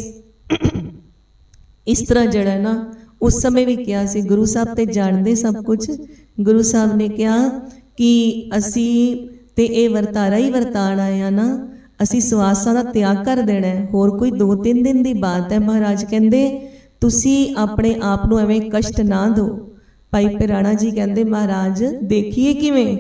ਇਸ ਤਰ੍ਹਾਂ ਜਿਹੜਾ ਨਾ, ਉਸ ਸਮੇਂ ਵੀ ਕਿਹਾ ਸੀ, ਗੁਰੂ ਸਾਹਿਬ ਤੇ ਜਾਣਦੇ ਸਭ ਕੁਝ ਗੁਰੂ ਸਾਹਿਬ ਨੇ ਕਿਹਾ ਕਿ ਅਸੀਂ ਤੇ ਇਹ ਵਰਤਾਰਾ ਹੀ ਵਰਤਾਣ ਆਏ ਨਾ, ਅਸੀਂ ਸਵਾਸਾਂ ਦਾ ਤਿਆਗ ਕਰ ਦੇਣਾ ਹੈ। ਹੋਰ ਕੋਈ 2-3 ਦਿਨ ਦੀ ਬਾਤ ਹੈ ਮਹਾਰਾਜ ਕਹਿੰਦੇ, ਤੁਸੀਂ ਆਪਣੇ ਆਪ ਨੂੰ ਐਵੇਂ ਕਸ਼ਟ ਨਾ ਦਿਓ। ਭਾਈ ਪਿਰਾਣਾ ਜੀ ਕਹਿੰਦੇ, ਮਹਾਰਾਜ, ਦੇਖੀਏ ਕਿਵੇਂ?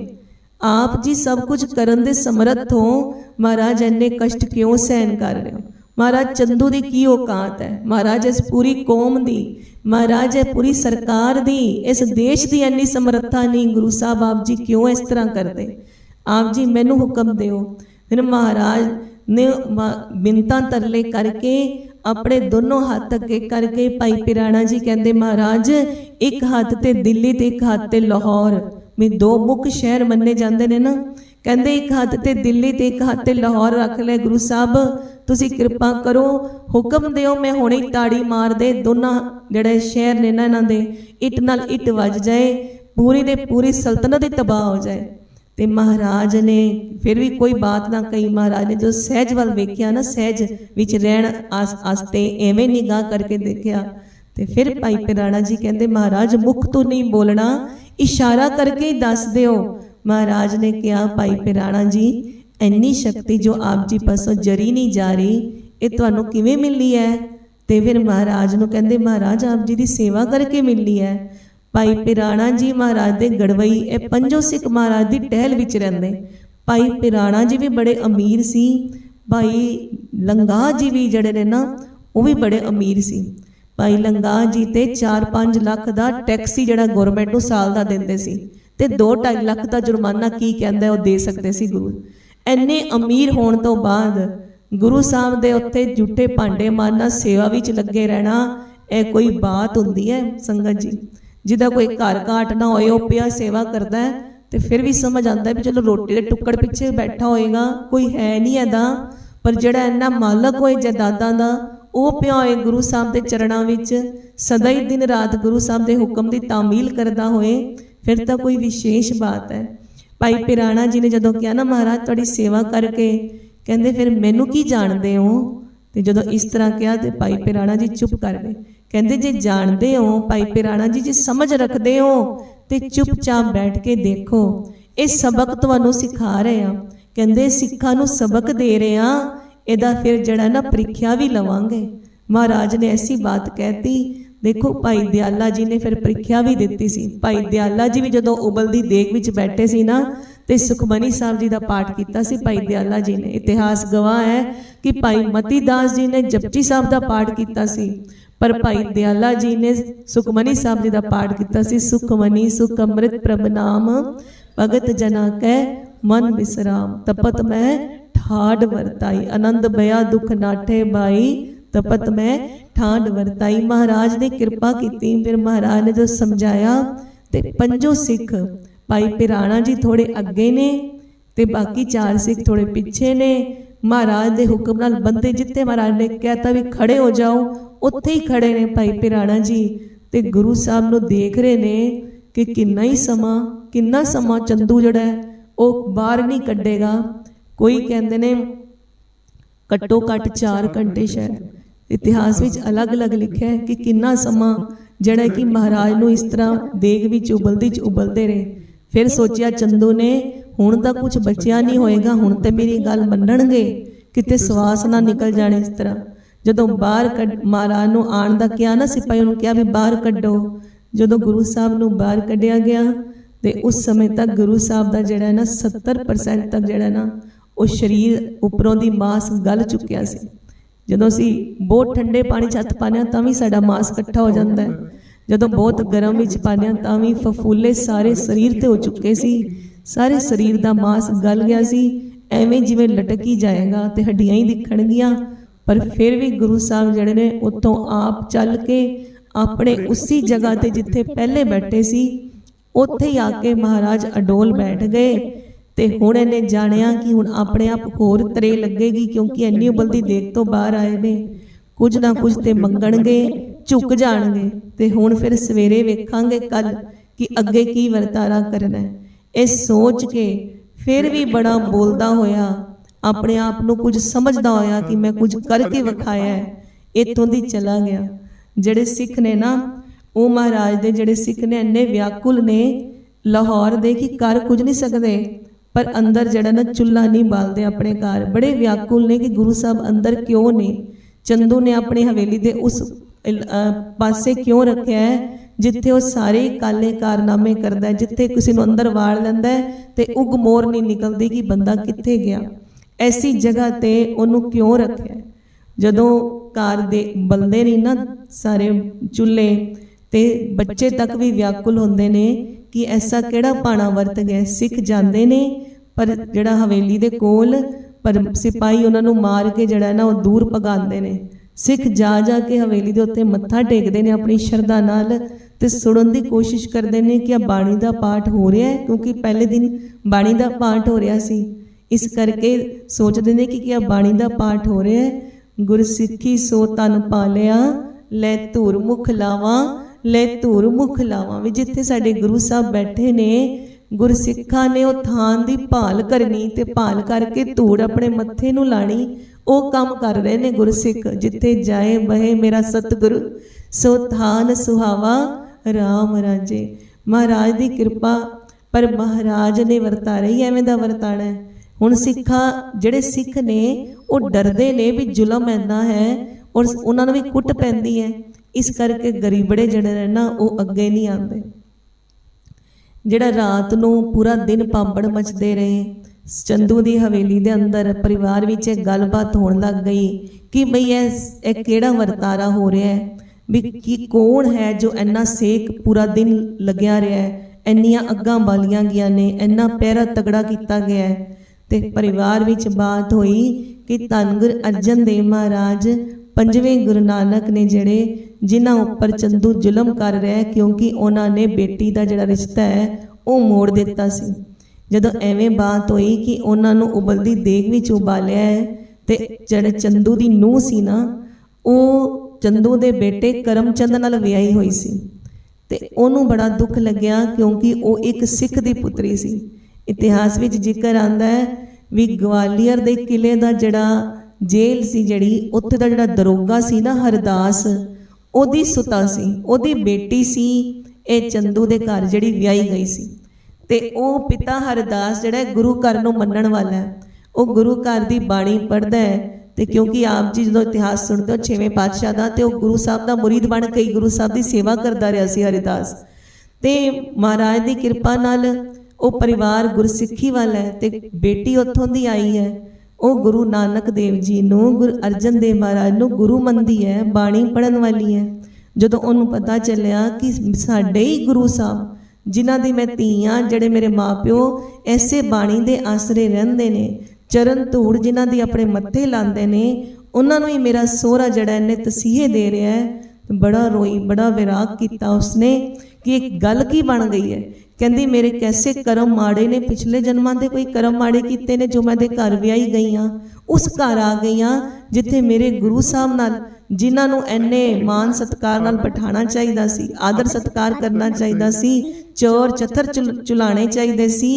ਆਪ ਜੀ ਸਭ ਕੁਝ ਕਰਨ ਦੇ ਸਮਰੱਥ ਹੋ। ਮਹਾਰਾਜ, ਇੰਨੇ ਕਸ਼ਟ ਕਿਉਂ ਸਹਿਨ ਕਰ ਰਹੇ ਹੋ? ਮਹਾਰਾਜ, ਚੰਦੂ ਦੀ ਕੀ ਔਕਾਤ ਹੈ? ਮਹਾਰਾਜ, ਇਸ ਪੂਰੀ ਕੌਮ ਦੀ, ਮਹਾਰਾਜ, ਇਹ ਪੂਰੀ ਸਰਕਾਰ ਦੀ, ਇਸ ਦੇਸ਼ ਦੀ ਇੰਨੀ ਸਮਰੱਥਾ ਨਹੀਂ, ਗੁਰੂ ਸਾਹਿਬ ਆਪ ਜੀ ਕਿਉਂ ਇਸ ਤਰ੍ਹਾਂ ਕਰਦੇ? ਆਪ ਜੀ ਮੈਨੂੰ ਹੁਕਮ ਦਿਓ। ਫਿਰ ਮਹਾਰਾਜ ਨੇ ਮ- ਤਰਲੇ ਕਰਕੇ ਆਪਣੇ ਦੋਨੋਂ ਹੱਥ ਅੱਗੇ ਕਰਕੇ ਭਾਈ ਪਿਰਾਣਾ ਜੀ ਕਹਿੰਦੇ, ਮਹਾਰਾਜ, ਇੱਕ ਹੱਥ ਤੇ ਦਿੱਲੀ ਤੇ ਇੱਕ ਹੱਥ ਤੇ ਲਾਹੌਰ। ਵੀ ਦੋ ਮੁੱਖ ਸ਼ਹਿਰ ਮੰਨੇ ਜਾਂਦੇ ਨੇ ਨਾ। ਕਹਿੰਦੇ ਇੱਕ ਹੱਥ ਤੇ ਦਿੱਲੀ ਤੇ ਇੱਕ ਹੱਥ ਤੇ ਲਾਹੌਰ ਰੱਖ ਲੈ ਗੁਰੂ ਸਾਹਿਬ। ਤੁਸੀਂ ਕਿਰਪਾ ਕਰੋ, ਹੁਕਮ ਦਿਓ, ਮੈਂ ਹੁਣੇ ਤਾੜੀ ਮਾਰ ਦੇ, ਦੋਨਾਂ ਜਿਹੜੇ ਸ਼ਹਿਰ ਨੇ ਨਾ ਇਹਨਾਂ ਦੇ, ਇੱਟ ਨਾਲ ਇੱਟ ਵੱਜ ਜਾਏ, ਪੂਰੀ ਦੇ ਪੂਰੀ ਸਲਤਨਤ ਹੀ ਤਬਾਹ ਹੋ ਜਾਏ। ਤੇ ਮਹਾਰਾਜ ਨੇ ਫਿਰ ਵੀ ਕੋਈ ਬਾਤ ਨਾ ਕਹੀ ਮਹਾਰਾਜ ਨੇ, ਜੋ ਸਹਿਜ ਵੱਲ ਵੇਖਿਆ ਨਾ, ਸਹਿਜ ਵਿੱਚ ਰਹਿਣ ਆਸ, ਆਸਤੇ ਐਵੇਂ ਨਿਗਾਹ ਕਰਕੇ ਦੇਖਿਆ। ਤੇ ਫਿਰ ਭਾਈ ਪਿਰਾਣਾ ਜੀ ਕਹਿੰਦੇ, ਮਹਾਰਾਜ, ਮੁਖ ਤੋਂ ਨਹੀਂ ਬੋਲਣਾ, ਇਸ਼ਾਰਾ ਕਰਕੇ ਹੀ ਦੱਸ ਦਿਓ। ਮਹਾਰਾਜ ਨੇ ਕਿਹਾ, ਭਾਈ ਪਿਰਾਣਾ ਜੀ ਇੰਨੀ ਸ਼ਕਤੀ ਜੋ ਆਪ ਜੀ ਪਾਸੋਂ ਜਰੀ ਨਹੀਂ ਜਾ ਰਹੀ ਇਹ ਤੁਹਾਨੂੰ ਕਿਵੇਂ ਮਿਲੀ ਹੈ? ਤੇ ਫਿਰ ਮਹਾਰਾਜ ਨੂੰ ਕਹਿੰਦੇ ਮਹਾਰਾਜ ਆਪ ਜੀ ਦੀ ਸੇਵਾ ਕਰਕੇ ਮਿਲੀ ਹੈ। ਭਾਈ ਪਿਰਾਣਾ ਜੀ ਮਹਾਰਾਜ ਦੇ ਗੜਵਈ ਇਹ ਪੰਜੋ ਸਿੱਖ ਮਹਾਰਾਜ ਦੀ ਟਹਿਲ ਵਿੱਚ ਰਹਿੰਦੇ। ਭਾਈ ਪਿਰਾਣਾ ਜੀ ਵੀ ਬੜੇ ਅਮੀਰ ਸੀ। ਭਾਈ ਲੰਗਾ ਜੀ ਵੀ ਜਿਹੜੇ ਨੇ ਨਾ ਉਹ ਵੀ ਬੜੇ ਅਮੀਰ ਸੀ। ਭਾਈ ਲੰਗਾ ਜੀ ਤੇ 4-5 ਲੱਖ ਦਾ ਟੈਕਸੀ ਜਿਹੜਾ ਗਵਰਨਮੈਂਟ ਨੂੰ ਸਾਲ ਦਾ ਦਿੰਦੇ ਸੀ। ਤੇ 2-2.5 ਲੱਖ ਦਾ ਜੁਰਮਾਨਾ ਕੀ ਕਹਿੰਦਾ ਉਹ ਦੇ ਸਕਦੇ ਸੀ ਗੁਰੂ। ਐਨੇ ਅਮੀਰ ਹੋਣ ਤੋਂ ਬਾਅਦ ਗੁਰੂ ਸਾਹਿਬ ਦੇ ਉੱਤੇ ਝੂਠੇ ਭਾਂਡੇ ਮਾਰਨਾ, ਸੇਵਾ ਵਿੱਚ ਲੱਗੇ ਰਹਿਣਾ, ਇਹ ਕੋਈ ਬਾਤ ਹੁੰਦੀ ਹੈ ਸੰਗਤ ਜੀ? ਜਿਹਦਾ ਕੋਈ ਘਰ ਘਾਟ ਨਾ ਹੋਏ, ਉਹ ਪਿਆ ਸੇਵਾ ਕਰਦਾ ਹੈ ਤੇ ਫਿਰ ਵੀ ਸਮਝ ਆਉਂਦਾ ਵੀ ਚਲੋ ਰੋਟੀ ਦੇ ਟੁੱਕੜ ਪਿੱਛੇ ਬੈਠਾ ਹੋਏਗਾ, ਕੋਈ ਹੈ ਨਹੀਂ ਐਦਾ ਪਰ ਜਿਹੜਾ ਇੰਨਾ ਮਾਲਕ ਹੋਏ ਜਾਇਦਾਦਾਂ ਦਾ, ਉਹ ਪਿਆ ਹੋਏ ਗੁਰੂ ਸਾਹਿਬ ਦੇ ਚਰਣਾਂ ਵਿੱਚ, ਸਦਾ ਹੀ ਦਿਨ ਰਾਤ ਗੁਰੂ ਸਾਹਿਬ ਦੇ ਹੁਕਮ ਦੀ ਤਾਮੀਲ ਕਰਦਾ ਹੋਏ, ਫਿਰ ਤਾਂ ਕੋਈ ਵਿਸ਼ੇਸ਼ ਬਾਤ ਹੈ। ਭਾਈ ਪਿਰਾਣਾ ਜੀ ਨੇ ਜਦੋਂ ਕਿਹਾ, ਨਾ ਮਹਾਰਾਜ, ਤੁਹਾਡੀ ਸੇਵਾ ਕਰਕੇ ਕਹਿੰਦੇ ਫਿਰ ਮੈਨੂੰ ਕੀ ਜਾਣਦੇ ਹੋ? ਤੇ ਜਦੋਂ ਇਸ ਤਰ੍ਹਾਂ ਕਿਹਾ ਤੇ ਭਾਈ ਪਿਰਾਣਾ ਜੀ ਚੁੱਪ ਕਰ ਗਏ। ਕਹਿੰਦੇ, ਜੇ ਜਾਣਦੇ ਹੋ, ਭਾਈ ਪਿਰਾਣਾ ਜੀ, ਜੇ ਸਮਝ ਰੱਖਦੇ ਹੋ ਤੇ ਚੁੱਪਚਾਪ ਬੈਠ ਕੇ ਦੇਖੋ। ਇਹ ਸਬਕ ਤੁਹਾਨੂੰ ਸਿਖਾ ਰਹੇ ਆ ਕਹਿੰਦੇ ਸਿੱਖਾਂ ਨੂੰ ਸਬਕ ਦੇ ਰਹੇ ਆ ਇਹਦਾ ਫਿਰ ਜਿਹੜਾ ਨਾ ਪ੍ਰੀਖਿਆ ਵੀ ਲਵਾਂਗੇ। ਮਹਾਰਾਜ ਨੇ ਐਸੀ ਬਾਤ ਕਹਿਤੀ ਦੇਖੋ, ਭਾਈ ਦਿਆਲਾ ਜੀ ਨੇ ਫਿਰ ਪ੍ਰੀਖਿਆ ਵੀ ਦਿੱਤੀ ਸੀ। ਭਾਈ ਦਿਆਲਾ ਜੀ ਵੀ ਜਦੋਂ ਉਬਲਦੀ ਦੇਗ ਵਿੱਚ ਬੈਠੇ ਸੀ ਨਾ, ਤੇ ਸੁਖਮਨੀ ਸਾਹਿਬ ਜੀ ਦਾ ਪਾਠ ਕੀਤਾ ਸੀ ਭਾਈ ਦਿਆਲਾ ਜੀ ਨੇ। ਇਤਿਹਾਸ ਗਵਾਹ ਹੈ ਕਿ ਭਾਈ ਮਤੀ ਦਾਸ ਜੀ ਨੇ ਜਪਜੀ ਸਾਹਿਬ ਦਾ ਪਾਠ ਕੀਤਾ ਸੀ। ਪਰ ਭਾਈ ਦਿਆਲਾ ਜੀ ਨੇ ਸੁਖਮਨੀ ਸਾਹਿਬ ਜੀ ਦਾ ਪਾਠ ਕੀਤਾ ਸੀ, ਸੁਖਮਨੀ ਸੁਖ ਅੰਮ੍ਰਿਤ ਪ੍ਰਭ ਨਾਮ ਭਗਤ ਜਨਾ ਕੈ ਮਨ ਵਿਸਰਾਮ ਤਪਤ ਮੈਂ ਠਾੜ ਵਰਤਾਈ, ਆਨੰਦ ਬਿਆ ਦੁਖ ਨਾਠੇ ਬਾਈ ਤਪਤ ਮੈਂ ਠਾਂਡ ਵਰਤਾਈ। ਮਹਾਰਾਜ ਨੇ ਕਿਰਪਾ ਕੀਤੀ। ਫਿਰ ਮਹਾਰਾਜ ਨੇ ਜੋ ਸਮਝਾਇਆ ਤੇ ਪੰਜੋ ਸਿੱਖ ਭਾਈ ਪਿਰਾਣਾ ਜੀ ਥੋੜੇ ਅੱਗੇ ਨੇ ਤੇ ਬਾਕੀ ਚਾਰ ਸਿੱਖ ਥੋੜੇ ਪਿੱਛੇ ਨੇ। ਮਹਾਰਾਜ ਦੇ ਹੁਕਮ ਨਾਲ ਬੰਦੇ ਜਿੱਥੇ ਮਹਾਰਾਜ ਨੇ ਕਹਿਤਾ ਵੀ ਖੜੇ ਹੋ ਜਾਓ, ਉੱਥੇ ਹੀ ਖੜੇ ਨੇ ਭਾਈ ਪਿਰਾਣਾ ਜੀ ਤੇ ਗੁਰੂ ਸਾਹਿਬ ਨੂੰ ਦੇਖ ਰਹੇ ਨੇ ਕਿ ਕਿੰਨਾ ਹੀ ਸਮਾਂ, ਕਿੰਨਾ ਸਮਾਂ ਚੰਦੂ ਜਿਹੜਾ ਹੈ, ਉਹ ਬਾਹਰ ਨਹੀਂ ਕੱਢੇਗਾ। ਕੋਈ ਕਹਿੰਦੇ ਨੇ ਘੱਟੋ ਘੱਟ 4 ਘੰਟੇ ਸ਼ਾਇਦ। ਇਤਿਹਾਸ ਵਿੱਚ ਅਲੱਗ-ਅਲੱਗ ਲਿਖਿਆ ਹੈ ਕਿ ਕਿੰਨਾ ਸਮਾਂ ਜਿਹੜਾ ਕਿ ਮਹਾਰਾਜ ਨੂੰ ਇਸ ਤਰ੍ਹਾਂ ਦੇਗ ਵਿੱਚ ਉਬਲਦੀ ਚ ਉਬਲਦੇ ਰਹੇ। ਫਿਰ ਸੋਚਿਆ, ਚੰਦੂ ਨੇ, ਹੁਣ ਤਾਂ ਕੁਝ ਬਚਿਆ ਨਹੀਂ ਹੋਏਗਾ, ਹੁਣ ਤੇ ਮੇਰੀ ਗੱਲ ਮੰਨਣਗੇ। ਕਿਤੇ ਸਵਾਸ ਨਾ ਨਿਕਲ ਜਾਣੇ ਇਸ ਤਰ੍ਹਾਂ। ਜਦੋਂ ਬਾਹਰ ਕੱਢ, ਮਹਾਰਾਜ ਨੂੰ ਆਣ ਦਾ ਕਿਹਾ ਨਾ ਸਿਪਾਹੀ ਨੂੰ ਕਿਹਾ ਵੀ ਬਾਹਰ ਕੱਢੋ। ਜਦੋਂ ਗੁਰੂ ਸਾਹਿਬ ਨੂੰ ਬਾਹਰ ਕੱਢਿਆ ਗਿਆ, ਤੇ ਉਸ ਸਮੇਂ ਤੱਕ ਗੁਰੂ ਸਾਹਿਬ ਦਾ ਜਿਹੜਾ ਨਾ 70% ਤੱਕ ਜਿਹੜਾ ਨਾ, ਉਹ ਸਰੀਰ ਉੱਪਰੋਂ ਦੀ ਮਾਸ ਗਲ ਚੁੱਕਿਆ ਸੀ। ਜਦੋਂ ਅਸੀਂ ਬਹੁਤ ਠੰਡੇ ਪਾਣੀ 'ਚ ਹੱਥ ਪਾਉਂਦੇ ਹਾਂ ਤਾਂ ਵੀ ਸਾਡਾ ਮਾਸ ਇਕੱਠਾ ਹੋ ਜਾਂਦਾ ਹੈ। ਜਦੋਂ ਬਹੁਤ ਗਰਮ ਵਿੱਚ ਪਾਉਂਦੇ ਹਾਂ ਤਾਂ ਵੀ ਫਫੂਲੇ ਸਾਰੇ ਸਰੀਰ ਤੇ ਹੋ ਚੁੱਕੇ ਸੀ। ਸਾਰੇ ਸਰੀਰ ਦਾ ਮਾਸ ਗਲ ਗਿਆ ਸੀ। ਐਵੇਂ ਜਿਵੇਂ ਲਟਕੀ ਜਾਏਗਾ ਤੇ ਹੱਡੀਆਂ ਹੀ ਦਿਖਣਗੀਆਂ। ਪਰ ਫਿਰ ਵੀ ਗੁਰੂ ਸਾਹਿਬ ਜਿਹੜੇ ਨੇ ਉੱਥੋਂ ਆਪ ਚੱਲ ਕੇ ਆਪਣੇ ਉਸੇ ਜਗ੍ਹਾ ਤੇ ਜਿੱਥੇ ਪਹਿਲੇ ਬੈਠੇ ਸੀ, ਉੱਥੇ ਹੀ ਆ ਕੇ ਮਹਾਰਾਜ ਅਡੋਲ ਬੈਠ ਗਏ। ਤੇ ਹੁਣ ਇਹਨੇ ਜਾਣਿਆ ਕਿ ਹੁਣ ਆਪਣੇ ਆਪ ਹੋਰ ਤਰੇ ਲੱਗੇਗੀ ਕਿਉਂਕਿ ਇੰਨੀ ਉਬਲਦੀ ਦੇਖ ਤੋਂ ਬਾਹਰ ਆਏ ਨੇ। ਕੁਝ ਨਾ ਕੁਝ ਤੇ ਮੰਗਣਗੇ, ਝੁਕ ਜਾਣਗੇ ਤੇ ਹੁਣ ਫਿਰ ਸਵੇਰੇ ਵੇਖਾਂਗੇ ਕੱਲ ਕਿ ਅੱਗੇ ਕੀ ਵਰਤਾਰਾ ਕਰਨਾ ਹੈ। ਇਹ ਸੋਚ ਕੇ ਫਿਰ ਵੀ ਬੜਾ ਬੋਲਦਾ ਹੋਇਆ, ਆਪਣੇ ਆਪ ਨੂੰ ਕੁਝ ਸਮਝਦਾ ਹੋਇਆ ਕਿ ਮੈਂ ਕੁਝ ਕਰਕੇ ਵਿਖਾਇਆ ਹੈ। ਇੱਥੋਂ ਦੀ ਚਲਾ ਗਿਆ। ਜਿਹੜੇ ਸਿੱਖ ਨੇ ਨਾ, ਉਹ ਮਹਾਰਾਜ ਦੇ ਜਿਹੜੇ ਸਿੱਖ ਨੇ ਇੰਨੇ ਵਿਆਕੁਲ ਨੇ, ਲਾਹੌਰ ਦੇ ਕਿ ਕਰ ਕੁਝ ਨਹੀਂ ਸਕਦੇ। ਪਰ ਅੰਦਰ ਜਿਹੜਾ ਨਾ ਚੁੱਲ੍ਹਾ ਨਹੀਂ ਬਾਲਦੇ ਆਪਣੇ ਘਰ। ਬੜੇ ਵਿਆਕੁਲ ਨੇ ਕਿ ਗੁਰੂ ਸਾਹਿਬ ਅੰਦਰ ਕਿਉਂ ਨੇ? ਚੰਦੂ ਨੇ ਆਪਣੀ ਹਵੇਲੀ ਦੇ ਉਸ ਪਾਸੇ ਕਿਉਂ ਰੱਖਿਆ ਹੈ? ਜਿੱਥੇ ਉਹ ਸਾਰੇ ਕਾਲੇ ਕਾਰਨਾਮੇ ਕਰਦਾ ਹੈ, ਜਿੱਥੇ ਕਿਸੇ ਨੂੰ ਅੰਦਰ ਵਾੜ ਲੈਂਦਾ ਹੈ ਤੇ ਉਗ ਮੋਰ ਨਹੀਂ ਨਿਕਲਦੀ ਕਿ ਬੰਦਾ ਕਿੱਥੇ ਗਿਆ। ਐਸੀ ਜਗ੍ਹਾ ਤੇ ਉਹਨੂੰ ਕਿਉਂ ਰੱਖਿਆ ਜਦੋਂ ਘਰ ਦੇ ਬਲਦੇ ਨਹੀਂ ਨਾ ਸਾਰੇ ਚੁੱਲ੍ਹੇ ਤੇ ਬੱਚੇ ਤੱਕ ਵੀ ਵਿਆਕੁਲ ਹੁੰਦੇ ਨੇ ਕਿ ਐਸਾ ਕਿਹੜਾ ਪਾਣਾ ਵਰਤ ਗਿਆ ਸਿੱਖ ਜਾਂਦੇ ਨੇ ਪਰ ਜਿਹੜਾ ਹਵੇਲੀ ਦੇ ਕੋਲ ਪਰ ਸਿਪਾਹੀ ਉਹਨਾਂ ਨੂੰ ਮਾਰ ਕੇ ਜਿਹੜਾ ਹੈ ਨਾ ਉਹ ਦੂਰ ਭਗਾਉਂਦੇ ਨੇ। ਸਿੱਖ ਜਾ ਜਾ ਕੇ ਹਵੇਲੀ ਦੇ ਉੱਤੇ ਮੱਥਾ ਟੇਕਦੇ ਨੇ ਆਪਣੀ ਸ਼ਰਧਾ ਨਾਲ ਤੇ ਸੁਣਨ ਦੀ ਕੋਸ਼ਿਸ਼ ਕਰਦੇ ਨੇ ਕਿ ਆ ਬਾਣੀ ਦਾ ਪਾਠ ਹੋ ਰਿਹਾ ਹੈ ਕਿਉਂਕਿ ਪਹਿਲੇ ਦਿਨ ਬਾਣੀ ਦਾ ਪਾਠ ਹੋ ਰਿਹਾ ਸੀ। ਇਸ ਕਰਕੇ ਸੋਚਦੇ ਨੇ ਕਿ ਕੀ ਆ ਬਾਣੀ ਦਾ ਪਾਠ ਹੋ ਰਿਹਾ ਹੈ। ਗੁਰਸਿੱਖੀ ਸੋ ਤਨ ਪਾਲਿਆ ਲੈ ਧੂਰ ਮੁਖ ਲਾਵਾਂ ਲੈ ਧੂਰ ਮੁਖ ਲਾਵਾਂ ਵੀ ਜਿੱਥੇ ਸਾਡੇ ਗੁਰੂ ਸਾਹਿਬ ਬੈਠੇ ਨੇ, ਗੁਰਸਿੱਖਾਂ ਨੇ ਉਹ ਥਾਂ ਦੀ ਭਾਲ ਕਰਨੀ ਤੇ ਭਾਲ ਕਰਕੇ ਧੂੜ ਆਪਣੇ ਮੱਥੇ ਨੂੰ ਲਾਣੀ, ਉਹ ਕੰਮ ਕਰ ਰਹੇ ਨੇ ਗੁਰਸਿੱਖ, ਜਿੱਥੇ ਜਾਏ ਬਹੇ ਮੇਰਾ ਸਤਿਗੁਰੂ, ਸੋ ਥਾਨ ਸੁਹਾਵਾ RAM ਰਾਜੇ। ਮਹਾਰਾਜ ਦੀ ਕਿਰਪਾ, ਪਰ ਮਹਾਰਾਜ ਨੇ ਵਰਤਾਰਾ ਹੀ ਐਵੇਂ ਦਾ ਵਰਤਾਣਾ ਹੈ। ਹੁਣ ਸਿੱਖਾਂ, ਜਿਹੜੇ ਸਿੱਖ ਨੇ, ਉਹ ਡਰਦੇ ਨੇ ਵੀ ਜ਼ੁਲਮ ਐਨਾ ਹੈ, ਔਰ ਉਹਨਾਂ ਨੂੰ ਵੀ ਕੁੱਟ ਪੈਂਦੀ ਹੈ। ਇਸ ਕਰਕੇ ਗਰੀਬੜੇ ਜਿਹੜੇ ਨੇ ਨਾ, ਉਹ ਅੱਗੇ ਨਹੀਂ ਆਉਂਦੇ। ਜਿਹੜਾ ਰਾਤ ਨੂੰ ਪੂਰਾ ਦਿਨ ਪਾਂਬੜ ਮਚਦੇ ਰਹੇ, ਚੰਦੂ ਦੀ ਹਵੇਲੀ ਦੇ ਅੰਦਰ ਪਰਿਵਾਰ ਵਿੱਚ ਇਹ ਗੱਲਬਾਤ ਹੋਣ ਲੱਗ ਗਈ ਕਿ ਬਈ ਇਹ ਇਹ ਕਿਹੜਾ ਵਰਤਾਰਾ ਹੋ ਰਿਹਾ ਹੈ? ਵੀ ਕੀ ਕੌਣ ਹੈ ਜੋ ਇੰਨਾ ਸੇਕ ਪੂਰਾ ਦਿਨ ਲੱਗਿਆ ਰਿਹਾ ਹੈ? ਇੰਨੀਆਂ ਅੱਗਾਂ ਬਾਲੀਆਂ ਗਈਆਂ ਨੇ, ਇੰਨਾ ਪਹਿਰਾ ਤਗੜਾ ਕੀਤਾ ਗਿਆ ਹੈ। ਤੇ ਪਰਿਵਾਰ ਵਿੱਚ ਬਾਤ ਹੋਈ ਕਿ ਧੰਨ ਗੁਰ ਅਰਜਨ ਦੇਵ ਮਹਾਰਾਜ, ਪੰਜਵੇਂ ਗੁਰੂ ਨਾਨਕ ਨੇ ਜਿਹੜੇ ਜਿਨ੍ਹਾਂ ਉੱਪਰ ਚੰਦੂ ਜ਼ੁਲਮ ਕਰ ਰਿਹਾ ਕਿਉਂਕਿ ਉਹਨਾਂ ਨੇ ਬੇਟੀ ਦਾ ਜਿਹੜਾ ਰਿਸ਼ਤਾ ਹੈ, ਉਹ ਮੋੜ ਦਿੱਤਾ ਸੀ। ਜਦੋਂ ਐਵੇਂ ਬਾਤ ਹੋਈ ਕਿ ਉਹਨਾਂ ਨੂੰ ਉਬਲਦੀ ਦੇਗ ਵਿੱਚ ਉਬਾਲਿਆ ਹੈ ਤੇ ਜਿਹੜੇ ਚੰਦੂ ਦੀ ਨੂੰਹ ਸੀ ਨਾ, ਉਹ ਚੰਦੂ ਦੇ ਬੇਟੇ ਕਰਮਚੰਦ ਨਾਲ ਵਿਆਹੀ ਹੋਈ ਸੀ ਤੇ ਉਹਨੂੰ ਬੜਾ ਦੁੱਖ ਲੱਗਿਆ ਕਿਉਂਕਿ ਉਹ ਇੱਕ ਸਿੱਖ ਦੀ ਪੁੱਤਰੀ ਸੀ। ਇਤਿਹਾਸ ਵਿੱਚ ਜ਼ਿਕਰ ਆਂਦਾ ਹੈ ਵੀ ਗਵਾਲੀਅਰ ਦੇ ਕਿਲੇ ਦਾ ਜਿਹੜਾ ਜੇਲ੍ਹ ਸੀ ਜਿਹੜੀ, ਉੱਥੇ ਦਾ ਜਿਹੜਾ ਦਰੋਗਾ ਸੀ ਨਾ ਹਰਦਾਸ ਉਹਦੀ ਸੁਤਾ ਸੀ, ਉਹਦੀ ਬੇਟੀ ਸੀ, ਇਹ ਚੰਦੂ ਦੇ ਘਰ ਜਿਹੜੀ ਵਿਆਹੀ ਗਈ ਸੀ। ਤੇ ਉਹ ਪਿਤਾ ਹਰਦਾਸ ਜਿਹੜਾ ਗੁਰੂ ਘਰ ਨੂੰ ਮੰਨਣ ਵਾਲਾ ਹੈ। ਉਹ ਗੁਰੂ ਘਰ ਦੀ ਬਾਣੀ ਪੜ੍ਹਦਾ ਹੈ ਤੇ ਕਿਉਂਕਿ ਆਪ ਜੀ ਜਦੋਂ ਇਤਿਹਾਸ ਸੁਣਦੇ ਹੋ, ਛੇਵੇਂ ਪਾਤਸ਼ਾਹ ਦਾ, ਤੇ ਉਹ ਗੁਰੂ ਸਾਹਿਬ ਦਾ ਮੁਰੀਦ ਬਣ ਕੇ ਗੁਰੂ ਸਾਹਿਬ ਦੀ ਸੇਵਾ ਕਰਦਾ ਰਿਹਾ ਸੀ ਹਰਿਦਾਸ। ਤੇ ਮਹਾਰਾਜ ਦੀ ਕਿਰਪਾ ਨਾਲ ਉਹ ਪਰਿਵਾਰ ਗੁਰਸਿੱਖੀ ਵਾਲਾ ਹੈ ਤੇ ਬੇਟੀ ਉੱਥੋਂ ਦੀ ਆਈ ਹੈ। ਉਹ ਗੁਰੂ ਨਾਨਕ ਦੇਵ ਜੀ ਨੂੰ ਗੁਰੂ ਅਰਜਨ ਦੇਵ ਮਹਾਰਾਜ ਨੂੰ ਗੁਰੂ ਮੰਨਦੀ ਹੈ, ਬਾਣੀ ਪੜਨ ਵਾਲੀ ਹੈ। ਜਦੋਂ ਉਹਨੂੰ ਪਤਾ ਚੱਲਿਆ ਕਿ ਸਾਡੇ ਹੀ ਗੁਰੂ ਸਾਹਿਬ, ਜਿਨ੍ਹਾਂ ਦੀ ਮੈਂ ਧੀਆਂ ਜਿਹੜੇ ਮੇਰੇ ਮਾਪਿਓ ਐਸੇ ਬਾਣੀ ਦੇ ਆਸਰੇ ਰਹਿੰਦੇ ਨੇ, ਚਰਨ ਧੂੜ ਜਿਨ੍ਹਾਂ ਦੀ ਆਪਣੇ ਮੱਥੇ ਲਾਉਂਦੇ ਨੇ, ਉਹਨਾਂ ਨੂੰ ਹੀ ਮੇਰਾ ਸੋਹਰਾ ਜਿਹੜਾ ਇਹਨੇ ਤਸੀਹੇ ਦੇ ਰਿਹਾ ਹੈ। ਬੜਾ ਰੋਈ, ਬੜਾ ਵਿਰਾਗ ਕੀਤਾ ਉਸਨੇ ਕਿ ਇਹ ਗੱਲ ਕੀ ਬਣ ਗਈ ਹੈ? ਕਹਿੰਦੀ ਮੇਰੇ ਕੈਸੇ ਕਰਮ ਮਾੜੇ ਨੇ? ਪਿਛਲੇ ਜਨਮਾਂ ਦੇ ਕੋਈ ਕਰਮ ਮਾੜੇ ਕੀਤੇ ਨੇ ਜੋ ਮੈਂ ਦੇ ਘਰ ਵਿਆਹੀ ਗਈ ਹਾਂ ਉਸ ਘਰ ਆ ਗਈ ਹਾਂ ਜਿੱਥੇ ਮੇਰੇ ਗੁਰੂ ਸਾਹਿਬ ਨਾਲ ਜਿਨ੍ਹਾਂ ਨੂੰ ਐਨੇ ਮਾਨ ਸਤਕਾਰ ਨਾਲ ਬਿਠਾਣਾ ਚਾਹੀਦਾ ਸੀ ਆਦਰ ਸਤਕਾਰ ਕਰਨਾ ਚਾਹੀਦਾ ਸੀ ਚੋਰ ਚਤਰ ਚੁਲਾਣੇ ਚਾਹੀਦੇ ਸੀ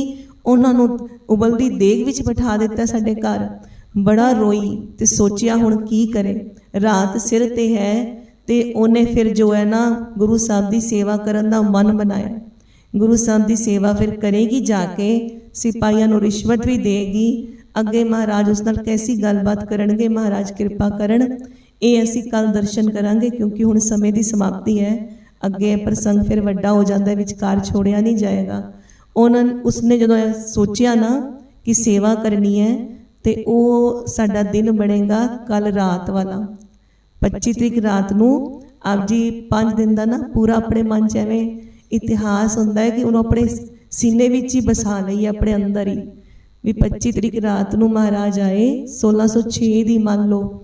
ਉਹਨਾਂ ਨੂੰ ਉਬਲਦੀ ਦੇਗ ਵਿੱਚ ਬਿਠਾ ਦਿੱਤਾ ਸਾਡੇ ਘਰ। ਬੜਾ ਰੋਈ ਤੇ ਸੋਚਿਆ ਹੁਣ ਕੀ ਕਰੇ? ਰਾਤ ਸਿਰ ਤੇ ਹੈ ਤੇ ਉਹਨੇ ਫਿਰ ਜੋ ਹੈ ਨਾ ਗੁਰੂ ਸਾਹਿਬ ਦੀ ਸੇਵਾ ਕਰਨ ਦਾ ਮਨ ਬਣਾਇਆ। ਗੁਰੂ ਸਾਹਿਬ ਦੀ ਸੇਵਾ ਫਿਰ ਕਰੇਗੀ ਜਾ ਕੇ, ਸਿਪਾਹੀਆਂ ਨੂੰ ਰਿਸ਼ਵਤ ਵੀ ਦੇਗੀ। ਅੱਗੇ ਮਹਾਰਾਜ ਉਸ ਨਾਲ ਕੈਸੀ ਗੱਲਬਾਤ ਕਰਨਗੇ? ਮਹਾਰਾਜ ਕਿਰਪਾ ਕਰਨ। ਇਹ ਅਸੀਂ ਕੱਲ ਦਰਸ਼ਨ ਕਰਾਂਗੇ ਕਿਉਂਕਿ ਹੁਣ ਸਮੇਂ ਦੀ ਸਮਾਪਤੀ ਹੈ। ਅੱਗੇ ਪ੍ਰਸੰਗ ਫਿਰ ਵੱਡਾ ਹੋ ਜਾਂਦਾ ਹੈ, ਵਿਚਕਾਰ ਛੋੜਿਆ ਨਹੀਂ ਜਾਏਗਾ। ਉਹਨਾਂ ਉਸਨੇ ਜਦੋਂ ਇਹ ਸੋਚਿਆ ਨਾ ਕਿ ਸੇਵਾ ਕਰਨੀ ਹੈ, ਤੇ ਉਹ ਸਾਡਾ ਦਿਨ ਬਣੇਗਾ ਕੱਲ ਰਾਤ ਵਾਲਾ। 25 ਤਰੀਕ ਰਾਤ ਨੂੰ ਆਪ ਜੀ 5 ਦਿਨ ਦਾ ਨਾ ਪੂਰਾ ਆਪਣੇ ਮਨ 'ਚ ਐਵੇਂ ਇਤਿਹਾਸ ਹੁੰਦਾ ਹੈ ਕਿ ਉਹਨੂੰ ਆਪਣੇ ਸੀਨੇ ਵਿੱਚ ਹੀ ਬਸਾ ਲਈ ਆਪਣੇ ਅੰਦਰ ਹੀ। ਵੀ 25 ਤਰੀਕ ਰਾਤ ਨੂੰ ਮਹਾਰਾਜ ਆਏ 1606 ਦੀ ਮੰਨ ਲਓ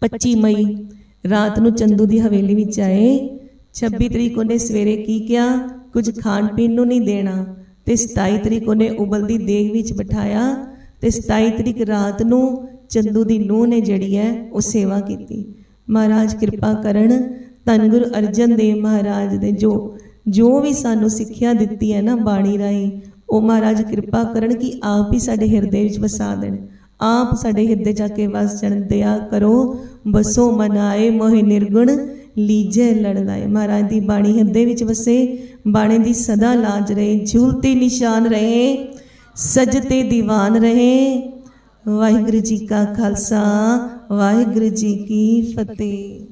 25 ਮਈ, ਰਾਤ ਨੂੰ ਚੰਦੂ ਦੀ ਹਵੇਲੀ ਵਿੱਚ ਆਏ। 26 ਤਰੀਕ ਉਹਨੇ ਸਵੇਰੇ ਕੀ ਕਿਹਾ? ਕੁਝ ਖਾਣ ਪੀਣ ਨੂੰ ਨਹੀਂ ਦੇਣਾ। ਤੇ 27 ਤਰੀਕ ਉਹਨੇ ਉਬਲਦੀ ਦੇਗ ਵਿੱਚ ਬਿਠਾਇਆ। ਤੇ 27 ਤਰੀਕ ਰਾਤ ਨੂੰ ਚੰਦੂ ਦੀ ਨੂੰਹ ਨੇ ਜਿਹੜੀ ਹੈ, ਉਹ ਸੇਵਾ ਕੀਤੀ। ਮਹਾਰਾਜ ਕਿਰਪਾ ਕਰਨ ਧੰਨ ਗੁਰੂ ਅਰਜਨ ਦੇਵ ਮਹਾਰਾਜ ਨੇ ਜੋ ਜੋ ਵੀ ਸਾਨੂੰ ਸਿੱਖਿਆ ਦਿੱਤੀ ਹੈ ਨਾ ਬਾਣੀ ਰਾਹੀਂ, ਉਹ ਮਹਾਰਾਜ ਕਿਰਪਾ ਕਰਨ ਕਿ ਆਪ ਹੀ ਸਾਡੇ ਹਿਰਦੇ ਵਿੱਚ ਵਸਾ ਦੇਣ। ਆਪ ਸਾਡੇ ਹਿਰਦੇ ਜਾ ਕੇ ਵਸ ਜਣ, ਦਇਆ ਕਰੋ ਬਸੋ ਮਨਾਏ ਮੋਹਿ ਨਿਰਗੁਣ, ਲੀਜੇ ਲੜ ਲਾਏ ਮਹਾਰਾਜ ਦੀ ਬਾਣੀ ਹਿਰਦੇ ਵਿੱਚ ਵਸੇ, ਬਾਣੀ ਦੀ ਸਦਾ ਲਾਜ ਰਹੇ, ਝੂਲਤੇ ਨਿਸ਼ਾਨ ਰਹੇ, ਸਜਤੇ ਦੀਵਾਨ ਰਹੇ। ਵਾਹਿਗੁਰੂ ਜੀ ਕਾ ਖਾਲਸਾ, ਵਾਹਿਗੁਰੂ ਜੀ ਕੀ ਫਤਿਹ।